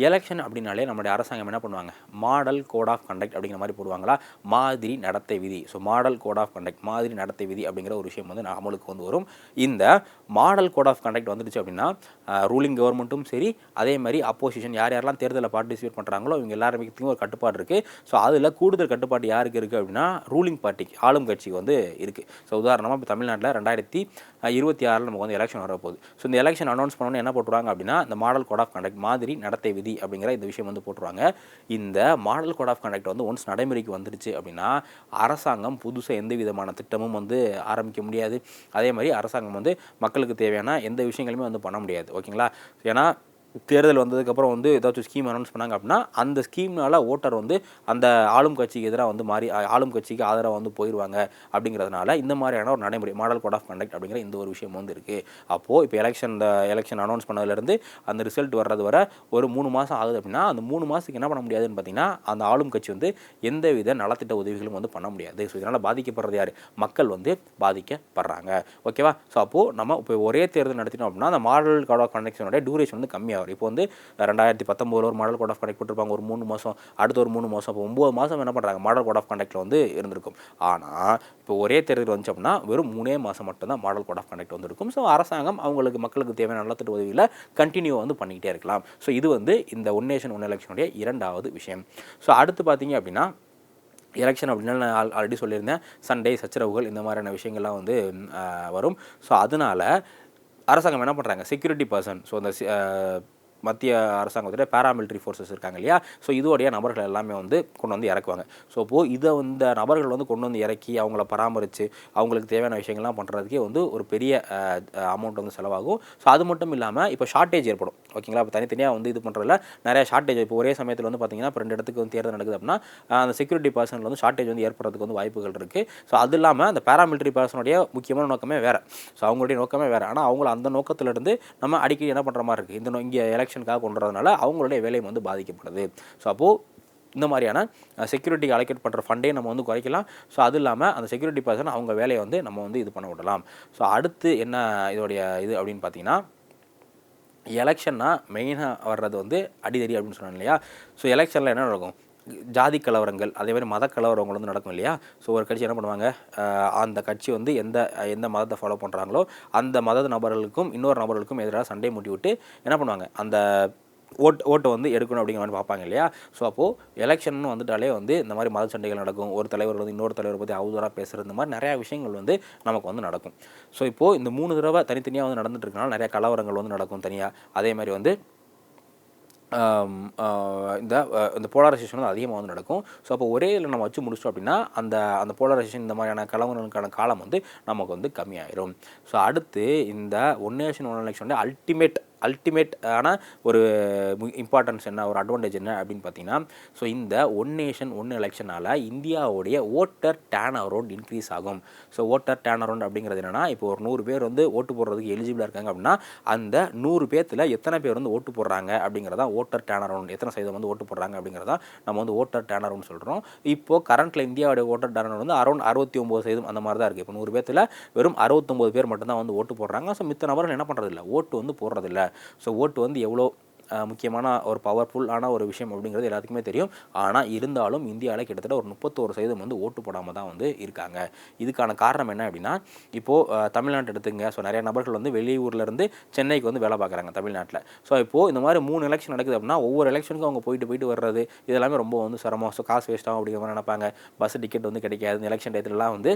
எலெக்ஷன் அப்படின்னாலே நம்முடைய அரசாங்கம் என்ன பண்ணுவாங்க? மாடல் கோட் ஆஃப் கண்டக்ட் அப்படிங்கிற மாதிரி போடுவாங்களா? மாதிரி நடத்தை விதி. So model code of conduct மாதிரி நடத்தை விதி அப்படிங்கிற ஒரு விஷயம் வந்து அமலுக்கு வந்து வரும். இந்த மாடல் கோட் ஆஃப் கண்டக்ட் வந்துடுச்சு அப்படின்னா ரூலிங் கவர்மெண்ட்டும் சரி அதே மாதிரி அப்போசிஷன் யார் யாரெல்லாம் தேர்தலில் பார்ட்டிசிபேட் பண்ணுறாங்களோ இவங்க எல்லாருமே ஒரு கட்டுப்பாடு இருக்குது ஸோ அதில் கூடுதல் கட்டுப்பாடு யாருக்கு இருக்குது அப்படின்னா ரூலிங் பார்ட்டிக்கு ஆளும் கட்சிக்கு வந்து இருக்குது ஸோ உதாரணமாக இப்போ தமிழ்நாட்டில் ரெண்டாயிரத்தி இருபத்தி ஆறில் நமக்கு வந்து எலெக்ஷன் வரப்போகுது. ஸோ இந்த எலெக்ஷன் அனௌன்ஸ் பண்ணோன்னு என்ன போட்டுருவாங்க அப்படின்னா இந்த மாடல் கோட் ஆஃப் கண்டக்ட் மாதிரி நடத்தை விதி அப்படிங்கிற இந்த விஷயம் வந்து போட்டுருவாங்க. இந்த மாடல் கோட் ஆஃப் கண்டக்ட் வந்து ஒன்ஸ் நடைமுறைக்கு வந்துருச்சு அப்படின்னா அரசாங்கம் புதுசாக எந்த விதமான திட்டமும் வந்து ஆரம்பிக்க முடியாது. அதே மாதிரி அரசாங்கம் வந்து மக்களுக்கு தேவையான எந்த விஷயங்களுமே வந்து பண்ண முடியாது. ஓகேங்களா? ஏன்னா தேர்தல் வந்ததுக்கப்புறம் வந்து ஏதாச்சும் ஸ்கீம் அனௌன்ஸ் பண்ணாங்க அப்படின்னா அந்த ஸ்கீம்னால ஓட்டர் வந்து அந்த ஆளும் கட்சிக்கு எதிராக வந்து மாறி ஆ- ஆளும் கட்சிக்கு ஆதரவாக வந்து போயிடுவாங்க அப்படிங்கிறதுனால இந்த மாதிரியான ஒரு நடைமுறை மாடல் கோட் ஆஃப் கண்டக்ட் அப்படிங்கிற இந்த ஒரு விஷயம் வந்து இருக்குது அப்போது இப்போ எலெக்ஷன் இந்த எலெக்ஷன் அனௌன்ஸ் பண்ணதுலேருந்து அந்த ரிசல்ட் வர்றது வர ஒரு மூணு மாதம் ஆகுது அப்படின்னா அந்த மூணு மாதத்துக்கு என்ன பண்ண முடியாதுன்னு பார்த்தீங்கன்னா அந்த ஆளும் கட்சி வந்து எந்த வித நலத்திட்ட உதவிகளும் வந்து பண்ண முடியாது. ஸோ இதனால் பாதிக்கப்படுறது யார்? மக்கள் வந்து பாதிக்கப்படுறாங்க. ஓகேவா ஸோ அப்போது நம்ம இப்போ ஒரே தேர்தல் நடத்தினோம் அப்படின்னா அந்த மாடல் கோட் ஆஃப் கண்டக்ஷனோட டூரேஷன் வந்து கம்மியாகும். இப்போ வந்து ரெண்டாயிரத்தி பத்தொம்போதில் ஒரு மாடல் கோட் ஆஃப் கண்டக்ட் போட்டிருப்பாங்க ஒரு மூணு மாதம் அடுத்த ஒரு மூணு மாதம் இப்போ ஒம்பது மாதம் என்ன பண்ணுறாங்க மாடல் கோட் ஆஃப் கண்டக்டில் வந்து இருந்திருக்கும். ஆனால் இப்போ ஒரே தேர்தல் வந்துச்சு அப்படின்னா வெறும் மூணே மாதம் மட்டும்தான் மாடல் கோட் ஆஃப் கண்டக்ட் வந்திருக்கும். ஸோ அரசாங்கம் அவங்களுக்கு மக்களுக்கு தேவையான நலத்திட்ட உதவியில் கண்டினியூ வந்து பண்ணிக்கிட்டே இருக்கலாம். ஸோ இது வந்து இந்த ஒன் நேஷன் ஒன் எலெக்ஷனுடைய இரண்டாவது விஷயம். ஸோ அடுத்து பார்த்தீங்க அப்படின்னா எலெக்ஷன் அப்படின்னா நான் ஆல்ரெடி சொல்லியிருந்தேன். சண்டே சச்சரவுகள் இந்த மாதிரியான விஷயங்கள்லாம் வந்து வரும். ஸோ அதனால் அரசாங்கம் என்ன பண்ணுறாங்க செக்யூரிட்டி பர்சன் ஸோ அந்த மத்திய அரசாங்கத்துடைய பேராமிலிட்ரி ஃபோர்ஸஸ் இருக்காங்க இல்லையா? ஸோ இதோடைய நபர்கள் எல்லாமே வந்து கொண்டு வந்து இறக்குவாங்க. ஸோ இப்போது இதை இந்த நபர்கள் வந்து கொண்டு வந்து இறக்கி அவங்கள பராமரித்து அவங்களுக்கு தேவையான விஷயங்கள்லாம் பண்ணுறதுக்கே வந்து ஒரு பெரிய அமௌண்ட் வந்து செலவாகும். ஸோ அது மட்டும் இல்லாமல் இப்போ ஷார்ட்டேஜ் ஏற்படும். ஓகேங்களா இப்போ தனித்தனியாக வந்து இது பண்ணுறதுல நிறைய ஷார்ட்டேஜ் இப்போ ஒரே சமயத்தில் வந்து பார்த்தீங்கன்னா இப்போ ரெண்டு இடத்துக்கு வந்து தேர்தல் நடக்குது அப்படின்னா அந்த செக்யூரிட்டி பர்சனில் வந்து ஷார்ட்டேஜ் வந்து ஏற்படுறதுக்கு வந்து வாய்ப்புகள் இருக்குது ஸோ அது இல்லாமல் அந்த பேராமிலிட்ரி பர்சனுடைய முக்கியமான நோக்கமே வேறு. ஸோ அவங்களுடைய நோக்கமே வேறு. ஆனால் அவங்கள அந்த நோக்கத்திலிருந்து நம்ம அடிக்கடி என்ன பண்ணுற மாதிரி இருக்குது இந்த இங்கே எலெக்ஷனுக்காக கொண்டு வரதுனால அவங்களுடைய வேலையும் வந்து பாதிக்கப்படுது. ஸோ அப்போது இந்த மாதிரியான செக்யூரிட்டிக்கு அலோகேட் பண்ணுற ஃபண்டே நம்ம வந்து குறைக்கலாம். ஸோ அது இல்லாமல் அந்த செக்யூரிட்டி பர்சன் அவங்க வேலையை வந்து நம்ம வந்து இது பண்ண விடலாம். ஸோ அடுத்து என்ன இதோடைய இது அப்படின்னு பார்த்தீங்கன்னா எலெக்ஷன்னா மெயினாக வர்றது வந்து அடிதடி அப்படின்னு சொன்னேன் இல்லையா? ஸோ எலெக்ஷனில் என்ன நடக்கும்? ஜாதி கலவரங்கள் அதே மாதிரி மத கலவரங்கள் வந்து நடக்கும் இல்லையா? ஸோ ஒரு கட்சி என்ன பண்ணுவாங்க? அந்த கட்சி வந்து எந்த எந்த மதத்தை ஃபாலோ பண்ணுறாங்களோ அந்த மத நபர்களுக்கும் இன்னொரு நபர்களுக்கும் எதிராக சண்டை மூட்டி விட்டு என்ன பண்ணுவாங்க? அந்த ஓட் ஓட்டை வந்து எடுக்கணும் அப்படிங்கிற மாதிரி பார்ப்பாங்க இல்லையா? ஸோ அப்போது எலெக்ஷன் வந்துட்டாலே வந்து இந்த மாதிரி மத சண்டைகள் நடக்கும். ஒரு தலைவர் வந்து இன்னொரு தலைவரை பற்றி அவதூறாக பேசுகிறது இந்த மாதிரி நிறையா விஷயங்கள் வந்து நமக்கு வந்து நடக்கும். ஸோ இப்போது இந்த மூணு தடவை தனித்தனியாக வந்து நடந்துட்டு இருக்கனால நிறையா கலவரங்கள் வந்து நடக்கும் தனியாக அதே மாதிரி வந்து இந்த இந்த போலரைசேஷன் வந்து அதிகமாக வந்து நடக்கும். ஸோ அப்போ ஒரே இதில் நம்ம வச்சு முடிச்சிட்டோம் அப்படின்னா அந்த அந்த போலரைசேஷன் இந்த மாதிரியான கலவரங்களுக்கான காலம் வந்து நமக்கு வந்து கம்மியாயிரும். ஸோ அடுத்து இந்த one nation one election ultimate ultimate ஆனால் ஒரு இம்பார்ட்டன்ஸ் என்ன ஒரு அட்வான்டேஜ் என்ன அப்படின்னு பார்த்தீங்கன்னா ஸோ இந்த ஒன் நேஷன் ஒன் எலெக்ஷனால் இந்தியாவுடைய ஓட்டர் டேன் அரௌண்ட் இன்க்ரீஸ் ஆகும். ஸோ ஓட்டர் டேன் அரௌண்ட் அப்படிங்கிறது என்னென்னா இப்போ ஒரு நூறு பேர் வந்து ஓட்டு போடுறதுக்கு எலிஜிபிளாக இருக்காங்க அப்படின்னா அந்த நூறு பேர்த்தில் எத்தனை பேர் வந்து ஓட்டு போடுறாங்க அப்படிங்கிறதா ஓட்டர் டேன் அரௌண்ட் எத்தனை சதவீதம் வந்து ஓட்டு போடுறாங்க அப்படிங்கிறதா நம்ம வந்து ஓட்டர் டேன் அரௌண்ட் சொல்கிறோம் இப்போ கரண்ட்டில் இந்தியாவுடைய ஓட்டர் டேன் அரௌண்ட் வந்து அரௌண்ட் அறுபத்தி ஒம்பது சதவீதம் அந்த மாதிரி தான் இருக்குது இப்போ நூறு பேர்த்தில் வெறும் அறுபத்தொம்பது பேர் மட்டும்தான் வந்து ஓட்டு போடுறாங்க. ஸோ மித்த நபர்கள் என்ன பண்ணுறதில்ல ஓட்டு வந்து போடுறதில்ல. ஸோ ஓட்டு வந்து எவ்வளோ முக்கியமான ஒரு பவர்ஃபுல்லான ஒரு விஷயம் அப்படிங்கிறது எல்லாத்துக்குமே தெரியும். ஆனால் இருந்தாலும் இந்தியாவில் கிட்டத்தட்ட ஒரு முப்பத்தோரு சதவீதம் வந்து ஓட்டு போடாமல் தான் வந்து இருக்காங்க. இதுக்கான காரணம் என்ன அப்படின்னா இப்போது தமிழ்நாட்டு எடுத்துங்க ஸோ நிறைய நபர்கள் வந்து வெளியூர்லேருந்து சென்னைக்கு வந்து வேலை பார்க்குறாங்க தமிழ்நாட்டில். ஸோ இப்போது இந்த மாதிரி மூணு எலெக்ஷன் நடக்குது அப்படின்னா ஒவ்வொரு எலெக்ஷனுக்கும் அவங்க போயிட்டு போயிட்டு வர்றது இதெல்லாமே ரொம்ப வந்து சிரமம். ஸோ காசு வேஸ்ட் ஆகும் அப்படிங்கிற மாதிரி நினைப்பாங்க. பஸ் டிக்கெட் வந்து கிடைக்காது. இந்த எலெக்ஷன் டயத்துலலாம் வந்து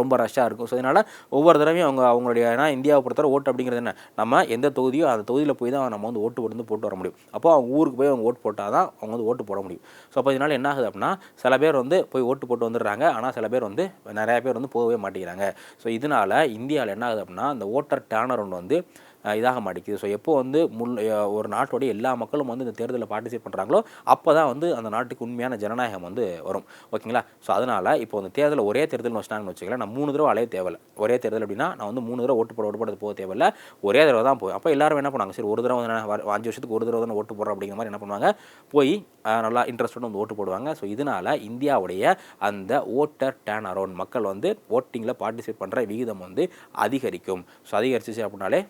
ரொம்ப ரஷ்ஷாக இருக்கும். ஸோ இதனால் ஒவ்வொரு தடவையும் அவங்க அவங்களுடைய ஏன்னா இந்தியாவை பொறுத்தவரை ஓட்டு அப்படிங்கிறது என்ன? நம்ம எந்த தொகுதியோ அந்த தொகுதியில் போய் தான் நம்ம வந்து ஓட்டு வந்து போட்டு வர முடியும். அப்போ அவங்க ஊருக்கு போய் அவங்க ஓட்டு போட்டால் தான் அவங்க வந்து ஓட்டு போட முடியும். ஸோ அப்போ இதனால் என்ன ஆகுது அப்படின்னா சில பேர் வந்து போய் ஓட்டு போட்டு வந்துடுறாங்க. ஆனால் சில பேர் வந்து நிறைய பேர் வந்து போகவே மாட்டேங்கிறாங்க. ஸோ இதனால் இந்தியாவில் என்ன ஆகுது அப்படின்னா அந்த ஓட்டர் டேனர் ஒன்று வந்து இதாக மாட்டேங்குது ஸோ எப்போ வந்து முள் ஒரு நாட்டோடைய எல்லா மக்களும் வந்து இந்த தேர்தலில் பார்ட்டிசிபேட் பண்ணுறாங்களோ அப்போ தான் வந்து அந்த நாட்டுக்கு உண்மையான ஜனநாயகம் வந்து வரும். ஓகேங்களா? ஸோ அதனால் இப்போ அந்த தேர்தலில் ஒரே தேர்தல் வச்சிட்டாங்கன்னு வச்சுக்கலாம் நான் மூணு தடவை அலைய தேவையில்லை. ஒரே தேர்தல் அப்படின்னா நான் வந்து மூணு தடவை ஓட்டு போட ஓட்டு போட போக தேவையில்ல. ஒரே தடவை தான் போய் அப்போ எல்லாரும் என்ன பண்ணுவாங்க? சரி ஒரு தடவை வந்து நான் அஞ்சு வருஷத்துக்கு ஒரு தடவை தான் ஓட்டு போடுறோம் அப்படிங்கிற மாதிரி என்ன பண்ணுவாங்க? போய் நல்லா இன்ட்ரெஸ்டோட வந்து ஓட்டு போடுவாங்க. ஸோ இதனால் இந்தியாவுடைய அந்த ஓட்டர் டேன் அரௌண்ட் மக்கள் வந்து ஓட்டிங்கில் பார்ட்டிசிபேட் பண்ணுற விகிதம் வந்து அதிகரிக்கும். ஸோ அதிகரிச்சிச்சு அப்படின்னாலே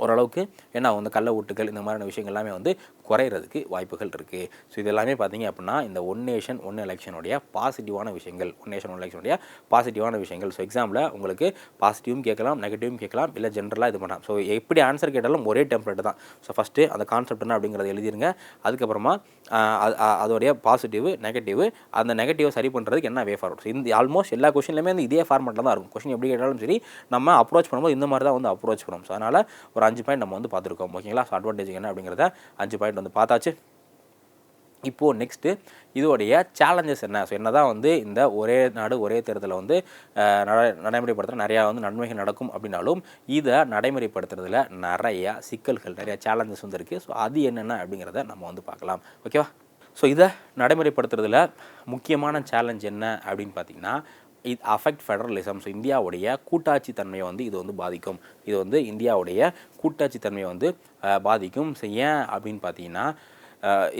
ஓரளவுக்கு என்ன அந்த கள்ள ஓட்டுகள் இந்த மாதிரியான விஷயங்கள் எல்லாமே வந்து குறையிறதுக்கு வாய்ப்புகள் இருக்குது ஸோ இது எல்லாமே பார்த்தீங்க அப்படின்னா இந்த ஒன் நேஷன் ஒன் எலெக்ஷனுடைய பாசிட்டிவான விஷயங்கள் ஒன் நேஷன் ஒன் எலெக்ஷனுடைய பாசிட்டிவான விஷயங்கள். ஸோ எக்ஸாமில் உங்களுக்கு பாசிட்டிவும் கேட்கலாம் நெகட்டிவும் கேட்கலாம் இல்லை ஜென்ரலாக இது பண்ணலாம். ஸோ எப்படி ஆன்சர் கேட்டாலும் ஒரே டெம்ப்ளேட் தான். ஸோ ஃபஸ்ட்டு அந்த கான்செப்ட் என்ன அப்படிங்கிறத எழுதிருங்க. அதுக்கப்புறமா அது- அதோடைய பாசிட்டிவ் நெகட்டிவ் அந்த நெகட்டிவை சரி பண்ணுறதுக்கு என்ன வே ஃபார்வர்ட் ஸோ இந்த ஆல்மோஸ்ட் எல்லா கொஷின்லையுமே வந்து இதே ஃபார்மெட்டில் தான் இருக்கும். கொஷின் எப்படி கேட்டாலும் சரி நம்ம அப்ரோச் பண்ணும்போது இந்த மாதிரி தான் வந்து அப்ரோச் பண்ணுவோம் ஸோ அதனால் ஒரு அஞ்சு பாயிண்ட் நம்ம வந்து பார்த்துருக்கோம் ஓகேங்களா ஸோ அட்வான்டேஜ் என்ன அப்படிங்கிறத அஞ்சு பாயிண்ட் வந்து பார்த்தாச்சு. இப்போது நெக்ஸ்ட்டு இதோடைய சேலஞ்சஸ் என்ன? ஸோ என்ன தான் வந்து இந்த ஒரே நாடு ஒரே தேர்தலில் வந்து அஹ், நடைமுறைப்படுத்துகிற நிறையா வந்து நன்மைகள் நடக்கும் அப்படின்னாலும் இதை நடைமுறைப்படுத்துறதுல நிறையா சிக்கல்கள் நிறையா சேலஞ்சஸ் வந்து இருக்குது ஸோ அது என்னென்ன அப்படிங்கிறத நம்ம வந்து பார்க்கலாம். ஓகேவா ஸோ இதை நடைமுறைப்படுத்துறதுல முக்கியமான சேலஞ்ச் என்ன அப்படின்னு பார்த்தீங்கன்னா இது அஃபெக்ட் ஃபெடரலிசம் ஸோ இந்தியாவுடைய கூட்டாட்சி தன்மையை வந்து இது வந்து பாதிக்கும். இது வந்து இந்தியாவுடைய கூட்டாட்சி தன்மையை வந்து பாதிக்கும். ஸோ ஏன் அப்படின்னு பார்த்தீங்கன்னா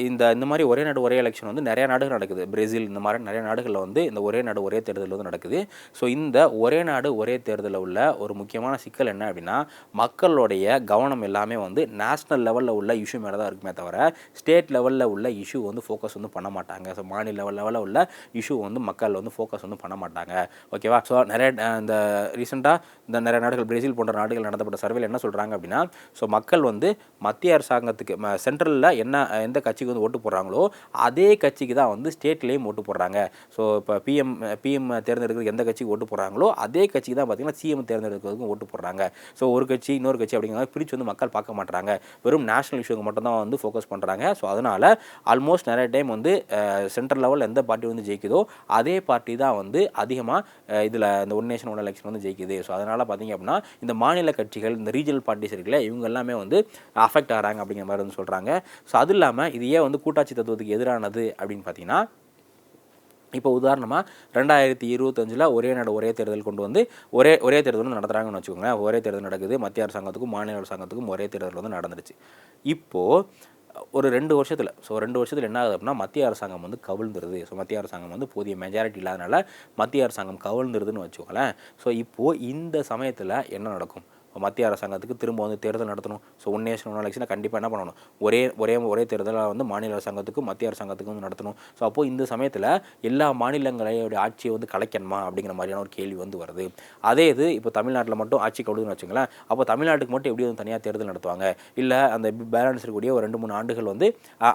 இந்த இந்த மாதிரி ஒரே நாடு ஒரே எலெக்ஷன் வந்து நிறைய நாடுகள் நடக்குது. பிரேசில் இந்த மாதிரி நிறைய நாடுகளில் வந்து இந்த ஒரே நாடு ஒரே தேர்தல் வந்து நடக்குது. ஸோ இந்த ஒரே நாடு ஒரே தேர்தலில் உள்ள ஒரு முக்கியமான சிக்கல் என்ன அப்படின்னா மக்களுடைய கவனம் எல்லாமே வந்து நேஷ்னல் லெவலில் உள்ள இஷ்யூ மேலே தான் இருக்குமே தவிர ஸ்டேட் லெவலில் உள்ள இஷ்யூ வந்து ஃபோக்கஸ் வந்து பண்ண மாட்டாங்க. ஸோ மாநில லெவலில் உள்ள இஷ்யூ வந்து மக்கள் வந்து ஃபோக்கஸ் வந்து பண்ண மாட்டாங்க. ஓகேவா ஸோ நிறைய இந்த ரீசெண்டாக இந்த நிறைய நாடுகள் பிரேசில் போன்ற நாடுகள் நடத்தப்பட்ட சர்வேல என்ன சொல்கிறாங்க அப்படின்னா ஸோ மக்கள் வந்து மத்திய அரசாங்கத்துக்கு சென்ட்ரலில் என்ன எந்த கட்சிக்கு வந்து ஓட்டு போடுறாங்களோ அதே கட்சிக்கு தான் வந்து ஸ்டேட்லேயும் ஓட்டு போடுறாங்க. ஸோ இப்போ பிஎம் பிஎம் தேர்ந்தெடுக்கிறதுக்கு எந்த கட்சிக்கு ஓட்டு போடுறாங்களோ அதே கட்சிக்கு தான் பார்த்தீங்கன்னா சிஎம் தேர்ந்தெடுக்கிறதுக்கும் ஓட்டு போடுறாங்க. ஸோ ஒரு கட்சி இன்னொரு கட்சி அப்படிங்கிற பிரித்து வந்து மக்கள் பார்க்க மாட்டாங்க வெறும் நேஷனல் இஷ்யூக்கு மட்டும் தான் வந்து ஃபோக்கஸ் பண்ணுறாங்க ஸோ அதனால் ஆல்மோஸ்ட் நிறைய டைம் வந்து சென்ட்ரல் லெவலில் எந்த பார்ட்டி வந்து ஜெயிக்குதோ அதே பார்ட்டி தான் வந்து அதிகமாக இதில் இந்த ஒன் நேஷன் ஒன் எலெக்ஷன் வந்து ஜெயிக்குது. ஸோ அதனால் பார்த்தீங்க அப்படின்னா இந்த மாநில கட்சிகள் இந்த ரீஜனல் பார்ட்டிஸ் இருக்குல்ல இவங்க எல்லாமே வந்து அஃபெக்ட் ஆகிறாங்க அப்படிங்கிற மாதிரி வந்து சொல்கிறாங்க ஸோ அது இல்லாமல் இது ஏன் வந்து கூட்டாட்சி தத்துவத்துக்கு எதிரானது அப்படின்னு பார்த்தீங்கன்னா இப்போ உதாரணமாக ரெண்டாயிரத்தி இருபத்தஞ்சில் ஒரே நாடு ஒரே தேர்தல் கொண்டு வந்து ஒரே ஒரே தேர்தல் வந்து நடத்துகிறாங்கன்னு வச்சுக்கோங்களேன். ஒரே தேர்தல் நடக்குது மத்திய அரசாங்கத்துக்கும் மாநில அரசாங்கத்துக்கும் ஒரே தேர்தல் வந்து நடந்துருச்சு. இப்போது ஒரு ரெண்டு வருஷத்தில் ஸோ ரெண்டு வருஷத்தில் என்ன ஆகுது அப்படின்னா மத்திய அரசாங்கம் வந்து கவிழ்ந்துருது. ஸோ மத்திய அரசாங்கம் வந்து போதிய மெஜாரிட்டி இல்லாதனால மத்திய அரசாங்கம் கவிழ்ந்துருதுன்னு வச்சுக்கோங்களேன். ஸோ இப்போது இந்த சமயத்தில் என்ன நடக்கும்? மத்திய அரசாங்கத்துக்கு திரும்ப வந்து தேர்தல் நடத்தணும். ஸோ ஒன் நேஷன் ஒன் எலெக்ஷனை கண்டிப்பாக என்ன பண்ணணும்? ஒரே ஒரே ஒரே தேர்தலாக வந்து மாநில அரசாங்கத்துக்கும் மத்திய அரசாங்கத்துக்கும் வந்து நடத்தணும். ஸோ அப்போது இந்த சமயத்தில் எல்லா மாநிலங்களையோட ஆட்சியை வந்து கலைக்கணுமா அப்படிங்கிற மாதிரியான ஒரு கேள்வி வந்து வருது. அதே இது இப்போ தமிழ்நாட்டில் மட்டும் ஆட்சி கவுடுதுன்னு வச்சுங்களேன். அப்போ தமிழ்நாட்டுக்கு மட்டும் எப்படி வந்து தனியாக தேர்தல் நடத்துவாங்க? இல்லை அந்த பேலன்ஸ் இருக்கக்கூடிய ஒரு ரெண்டு மூணு ஆண்டுகள் வந்து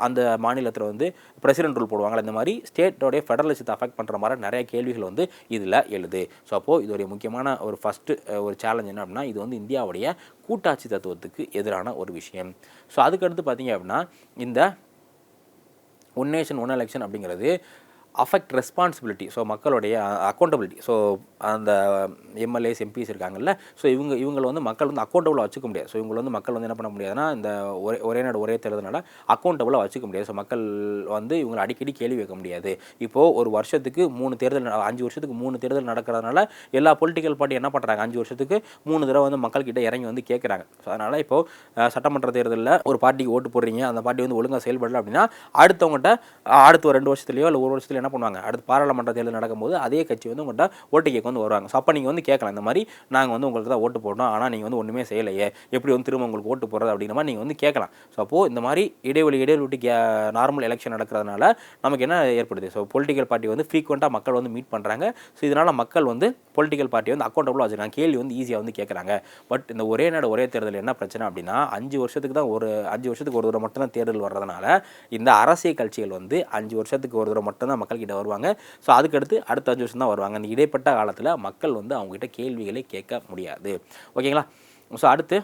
அந்த மாநிலத்தில் வந்து பிரசிடென்ட் ரூல் போடுவாங்களா இந்த மாதிரி ஸ்டேட்டோடைய ஃபெடரலிசத்தை அஃபெக்ட் பண்ணுற மாதிரி நிறைய கேள்விகள் வந்து இதில் எழுது. ஸோ அப்போது இதோடைய முக்கியமான ஒரு ஃபஸ்ட்டு ஒரு சேலஞ்ச் என்ன அப்படின்னா இது வந்து இந்தியாவுடைய கூட்டாட்சி தத்துவத்துக்கு எதிரான ஒரு விஷயம். ஸோ அதுக்கடுத்து பார்த்தீங்க அப்படின்னா இந்த ஒன் நேஷன் ஒன் எலெக்ஷன் அப்படிங்கிறது அஃபெக்ட் ரெஸ்பான்சிபிலிட்டி ஸோ மக்களுடைய அக்கௌண்டபிலிட்டி ஸோ அந்த எம்எல்ஏஸ் எம்பிஸ் இருக்காங்கல்ல ஸோ இவங்க இவங்களை வந்து மக்கள் வந்து அக்கௌண்டபுளாக வச்சுக்க முடியாது. ஸோ இவங்களை வந்து மக்கள் வந்து என்ன பண்ண முடியாதுன்னா இந்த ஒரே ஒரே நாடு ஒரே தேர்தல்னால அக்கௌண்டபுளாக வச்சுக்க முடியாது. ஸோ மக்கள் வந்து இவங்களை அடிக்கடி கேள்வி வைக்க முடியாது. இப்போது ஒரு வருஷத்துக்கு மூணு தேர்தல் அஞ்சு வருஷத்துக்கு மூணு தேர்தல் நடக்கிறதுனால எல்லா பொலிட்டிக்கல் பார்ட்டி என்ன பண்ணுறாங்க அஞ்சு வருஷத்துக்கு மூணு தடவை வந்து மக்கள்கிட்ட இறங்கி வந்து கேட்குறாங்க ஸோ அதனால் இப்போது சட்டமன்ற தேர்தலில் ஒரு பார்ட்டிக்கு ஓட்டு போடுறீங்க அந்த பார்ட்டி வந்து ஒழுங்காக செயல்படல அப்படின்னா அடுத்தவங்ககிட்ட அடுத்த ஒரு ரெண்டு வருஷத்துலையோ இல்லை ஒரு வருஷத்துல என்ன பண்ணுவாங்க? அடுத்து பாராளுமன்ற தேர்தல் நடக்கும்போது அதே கட்சி வந்து உங்கள்கிட்ட ஓட்டு கேட்க வந்து வருவாங்க. ஸோ அப்போ நீங்கள் வந்து கேட்கலாம் இந்த மாதிரி நாங்கள் வந்து உங்களுக்கு தான் ஓட்டு போடணும் ஆனால் நீங்கள் வந்து ஒன்றுமே செய்யலையே. எப்படி வந்து திரும்ப உங்களுக்கு ஓட்டு போடுறது அப்படிங்கிற மாதிரி நீங்கள் வந்து கேட்கலாம். ஸோ அப்போது இந்த மாதிரி இடைவெளி இடைவெளி கே நார்மல் எலெக்ஷன் நடக்கிறதுனால நமக்கு என்ன ஏற்படுது? ஸோ பொலிட்டிக்கல் பார்ட்டி வந்து ஃப்ரீக்வெண்ட்டாக மக்கள் வந்து மீட் பண்ணுறாங்க ஸோ இதனால் மக்கள் வந்து பொலிட்டிக்கல் பார்ட்டி வந்து அக்கௌண்டபுளாக வச்சுருக்காங்க கேள்வி வந்து ஈஸியாக வந்து கேட்குறாங்க. பட் இந்த ஒரே நாடு ஒரே தேர்தல் என்ன பிரச்சனை அப்படின்னா அஞ்சு வருஷத்துக்கு தான் ஒரு அஞ்சு வருஷத்துக்கு ஒரு தடவை மட்டும்தான் தேர்தல் வர்றதுனால இந்த அரசியல் கட்சிகள் வந்து அஞ்சு வருஷத்துக்கு ஒரு தடவை மக்கள் தான் மக்கள்கிட்ட வருவாங்க. ஸோ அதுக்கடுத்து அடுத்த அஞ்சு வருஷம் தான் வருவாங்க. இந்த இடைப்பட்ட காலத்தில் மக்கள் வந்து அவங்ககிட்ட கேள்விகளை கேட்க முடியாது. ஓகேங்களா? ஸோ அடுத்து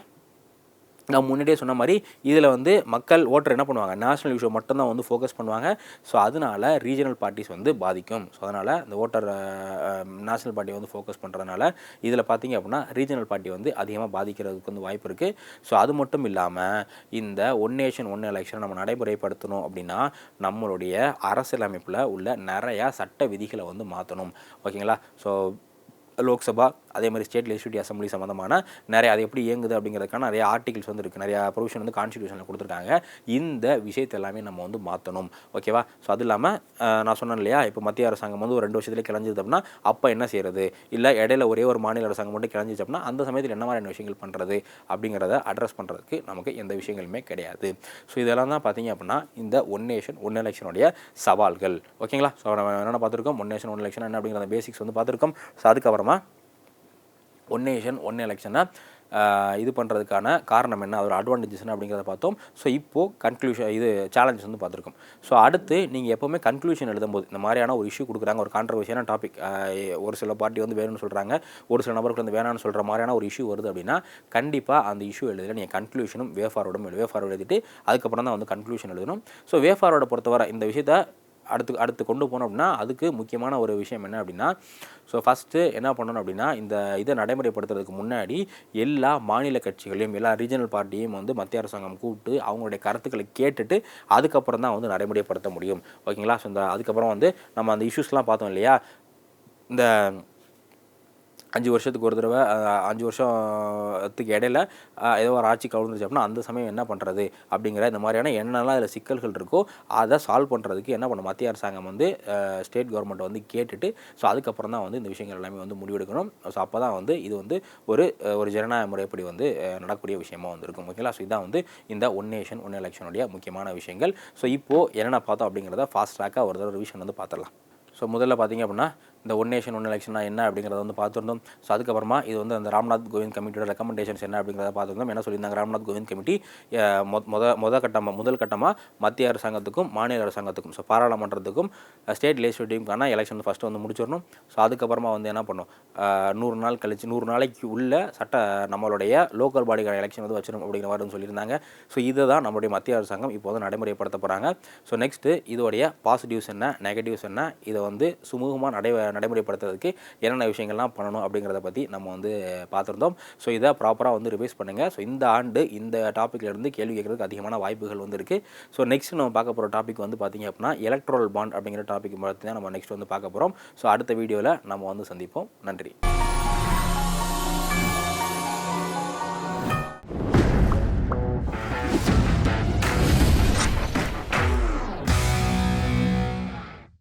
நான் முன்னாடியே சொன்ன மாதிரி இதில் வந்து மக்கள் ஓட்டர் என்ன பண்ணுவாங்க? நேஷனல் இஷ்யூ மட்டும்தான் வந்து ஃபோக்கஸ் பண்ணுவாங்க. ஸோ அதனால ரீஜனல் பார்ட்டிஸ் வந்து பாதிக்கும். ஸோ அதனால் இந்த ஓட்டர் நேஷனல் பார்ட்டி வந்து ஃபோக்கஸ் பண்ணுறதுனால இதில் பார்த்தீங்க அப்படின்னா ரீஜனல் பார்ட்டி வந்து அதிகமாக பாதிக்கிறதுக்கு வந்து வாய்ப்பு இருக்குது ஸோ அது மட்டும் இல்லாமல் இந்த ஒன் நேஷன் ஒன் எலெக்ஷனை நம்ம நடைமுறைப்படுத்தணும் அப்படின்னா நம்மளுடைய அரசியலமைப்பில் உள்ள நிறையா சட்ட விதிகளை வந்து மாற்றணும் ஓகேங்களா ஸோ லோக்சபா அதே மாதிரி ஸ்டேட் லெஜிஸ்லேட்டிவ் அசம்பிளி சம்மந்தமான நிறைய அது எப்படி இயங்குது அப்படிங்கிறதுக்கான நிறைய ஆர்டிகல்ஸ் வந்து இருக்குது நிறையா ப்ரொவிஷன் வந்து கான்ஸ்டியூஷனில் கொடுத்துருக்காங்க. இந்த விஷயத்தை எல்லாமே நம்ம வந்து மாற்றணும் ஓகேவா ஸோ அது இல்லாமல் நான் சொன்னேன் இல்லையா? இப்போ மத்திய அரசாங்கம் வந்து ஒரு ரெண்டு வருஷத்துல கிளஞ்சிது அப்படின்னா அப்போ என்ன செய்யறது? இல்லை இடையில ஒரே ஒரு மாநில அரசாங்கம் மட்டும் கிளஞ்சிச்சு அப்படின்னா அந்த சமயத்தில் என்ன மாதிரியான விஷயங்கள் பண்ணுறது அப்படிங்கிறத அட்ரஸ் பண்ணுறதுக்கு நமக்கு எந்த விஷயங்களுமே கிடையாது. ஸோ இதெல்லாம் தான் பார்த்தீங்க அப்படின்னா இந்த ஒன் நேஷன் ஒன் எலெக்ஷனுடைய சவால்கள். ஓகேங்களா ஸோ நம்ம என்னென்ன பார்த்துருக்கோம்? ஒன் நேஷன் ஒன் எலெக்ஷன் என்ன அப்படிங்கிற பேசிக்ஸ் வந்து பார்த்துருக்கோம். ஸோ அதுக்கப்புறமா ஒன் நேஷன் ஒன் எலெக்ஷனை இது பண்ணுறதுக்கான காரணம் என்ன? அதோட அட்வான்டேஜஸ் என்ன அப்படிங்கிறத பார்த்தோம். ஸோ இப்போது கன்க்ளூஷன் இது சேலஞ்சஸ் வந்து பார்த்துருக்கோம். ஸோ அடுத்து நீங்கள் எப்போவுமே கன்க்ளூஷன் எழுதும்போது இந்த மாதிரியான ஒரு இஷ்யூ கொடுக்குறாங்க ஒரு கான்ட்ரவர்சியான டாபிக் ஒரு சில பார்ட்டி வந்து வேணும்னு சொல்கிறாங்க ஒரு சில நபருக்கு வந்து வேணாம்னு சொல்கிற மாதிரியான ஒரு இஷ்யூ வருது அப்படின்னா கண்டிப்பாக அந்த இஷ்யூ எழுதுல நீங்கள் கன்க்ளூஷனும் வே ஃபார்வர்டும் வே ஃபார்வர்டு எழுதிட்டு அதுக்கப்புறம் தான் வந்து கன்க்ளூஷன் எழுதணும். ஸோ வே ஃபார்வர்டை பொறுத்தவரை இந்த விஷயத்தை அடுத்து அடுத்து கொண்டு போனோம் அப்படின்னா அதுக்கு முக்கியமான ஒரு விஷயம் என்ன அப்படின்னா ஸோ ஃபஸ்ட்டு என்ன பண்ணணும் அப்படின்னா இந்த இதை நடைமுறைப்படுத்துறதுக்கு முன்னாடி எல்லா மாநில கட்சிகளையும் எல்லா ரீஜனல் பார்ட்டியும் வந்து மத்திய அரசாங்கம் கூப்பிட்டு அவங்களுடைய கருத்துக்களை கேட்டுட்டு அதுக்கப்புறம் தான் வந்து நடைமுறைப்படுத்த முடியும். ஓகேங்களா ஸோ இந்த அதுக்கப்புறம் வந்து நம்ம அந்த இஷ்யூஸ்லாம் பார்த்தோம் இல்லையா? இந்த அஞ்சு வருஷத்துக்கு ஒரு தடவை அஞ்சு வருஷத்துக்கு இடையில ஏதோ ஒரு ஆட்சி கவுந்துருச்சு அப்படின்னா அந்த சமயம் என்ன பண்ணுறது அப்படிங்கிற இந்த மாதிரியான என்னெல்லாம் அதில் சிக்கல்கள் இருக்கோ அதை சால்வ் பண்ணுறதுக்கு என்ன பண்ணும் மத்திய அரசாங்கம் வந்து ஸ்டேட் கவர்மெண்ட் வந்து கேட்டுட்டு ஸோ அதுக்கப்புறம் தான் வந்து இந்த விஷயங்கள் எல்லாமே வந்து முடிவெடுக்கணும். ஸோ அப்போ தான் வந்து இது வந்து ஒரு ஒரு ஜனநாயக முறைப்படி வந்து நடக்கக்கூடிய விஷயமா வந்து இருக்கும் ஓகேங்களா ஸோ இதான் வந்து இந்த ஒன் நேஷன் ஒன் எலெக்ஷனுடைய முக்கியமான விஷயங்கள். ஸோ இப்போது என்னென்ன பார்த்தோம் அப்படிங்கிறத ஃபாஸ்ட் ட்ராக்காக ஒரு தடவை ரிவிஷன் வந்து பார்த்துடலாம். ஸோ முதல்ல பார்த்தீங்க அப்படின்னா இந்த ஒன் நேஷன் ஒன் எலெக்ஷனா என்ன அப்படிங்கிறத வந்து பார்த்துருந்தோம். ஸோ அதுக்கப்புறமா இது வந்து அந்த ராம்நாத் கோவிந்த் கமிட்டியோட ரெக்கமெண்டேஷன்ஸ் என்ன அப்படிங்கிறத பார்த்துருந்தோம். என்ன சொல்லியிருந்தாங்க? ராம்நாத் கோவிந்த் கமிட்டி மொத மொ- முத முத கட்டமாக முதல் கட்டமாக மத்திய அரசாங்கத்துக்கும் மாநில அரசாங்கத்துக்கும் ஸோ பாராளுமன்றத்துக்கும் ஸ்டேட் லெஜிஸ்லேட்டிவ்க்கான எலெக்ஷன் ஃபஸ்ட்டு வந்து முடிச்சிடணும். ஸோ அதுக்கப்புறமா வந்து என்ன பண்ணும்? நூறு நாள் கழிச்சு நூறு நாளைக்கு உள்ள சட்ட நம்மளுடைய லோக்கல் பாடிக்கான எலெக்ஷன் வந்து வச்சிடும் அப்படிங்கிற மாதிரி சொல்லியிருந்தாங்க. ஸோ இதை தான் நம்மளுடைய மத்திய அரசாங்கம் இப்போ வந்து நடைமுறைப்படுத்த போகிறாங்க ஸோ நெக்ஸ்ட்டு இதோடைய பாசிட்டிவ்ஸ் என்ன நெகட்டிவ்ஸ் என்ன? இதை வந்து சுமூகமாக நடை நடைமுறைப்படுத்துறதுக்கு என்னென்ன விஷயங்கள்லாம் பண்ணணும் அப்படிங்கிறத பற்றி நம்ம வந்து பார்த்துருந்தோம். ஸோ இதை ப்ராப்பராக வந்து ரிவைஸ் பண்ணுங்கள் ஸோ இந்த ஆண்டு இந்த டாப்பிக்லேருந்து கேள்வி கேட்கறதுக்கு அதிகமான வாய்ப்புகள் வந்து இருக்குது ஸோ நெக்ஸ்ட் நம்ம பார்க்க போகிற டாபிக் வந்து பார்த்திங்க அப்படின்னா எலக்ட்ரல் பாண்ட் அப்படிங்கிற டாபிக் பற்றி தான் நம்ம நெக்ஸ்ட் வந்து பார்க்க போகிறோம் ஸோ அடுத்த வீடியோவில் நம்ம வந்து சந்திப்போம். நன்றி.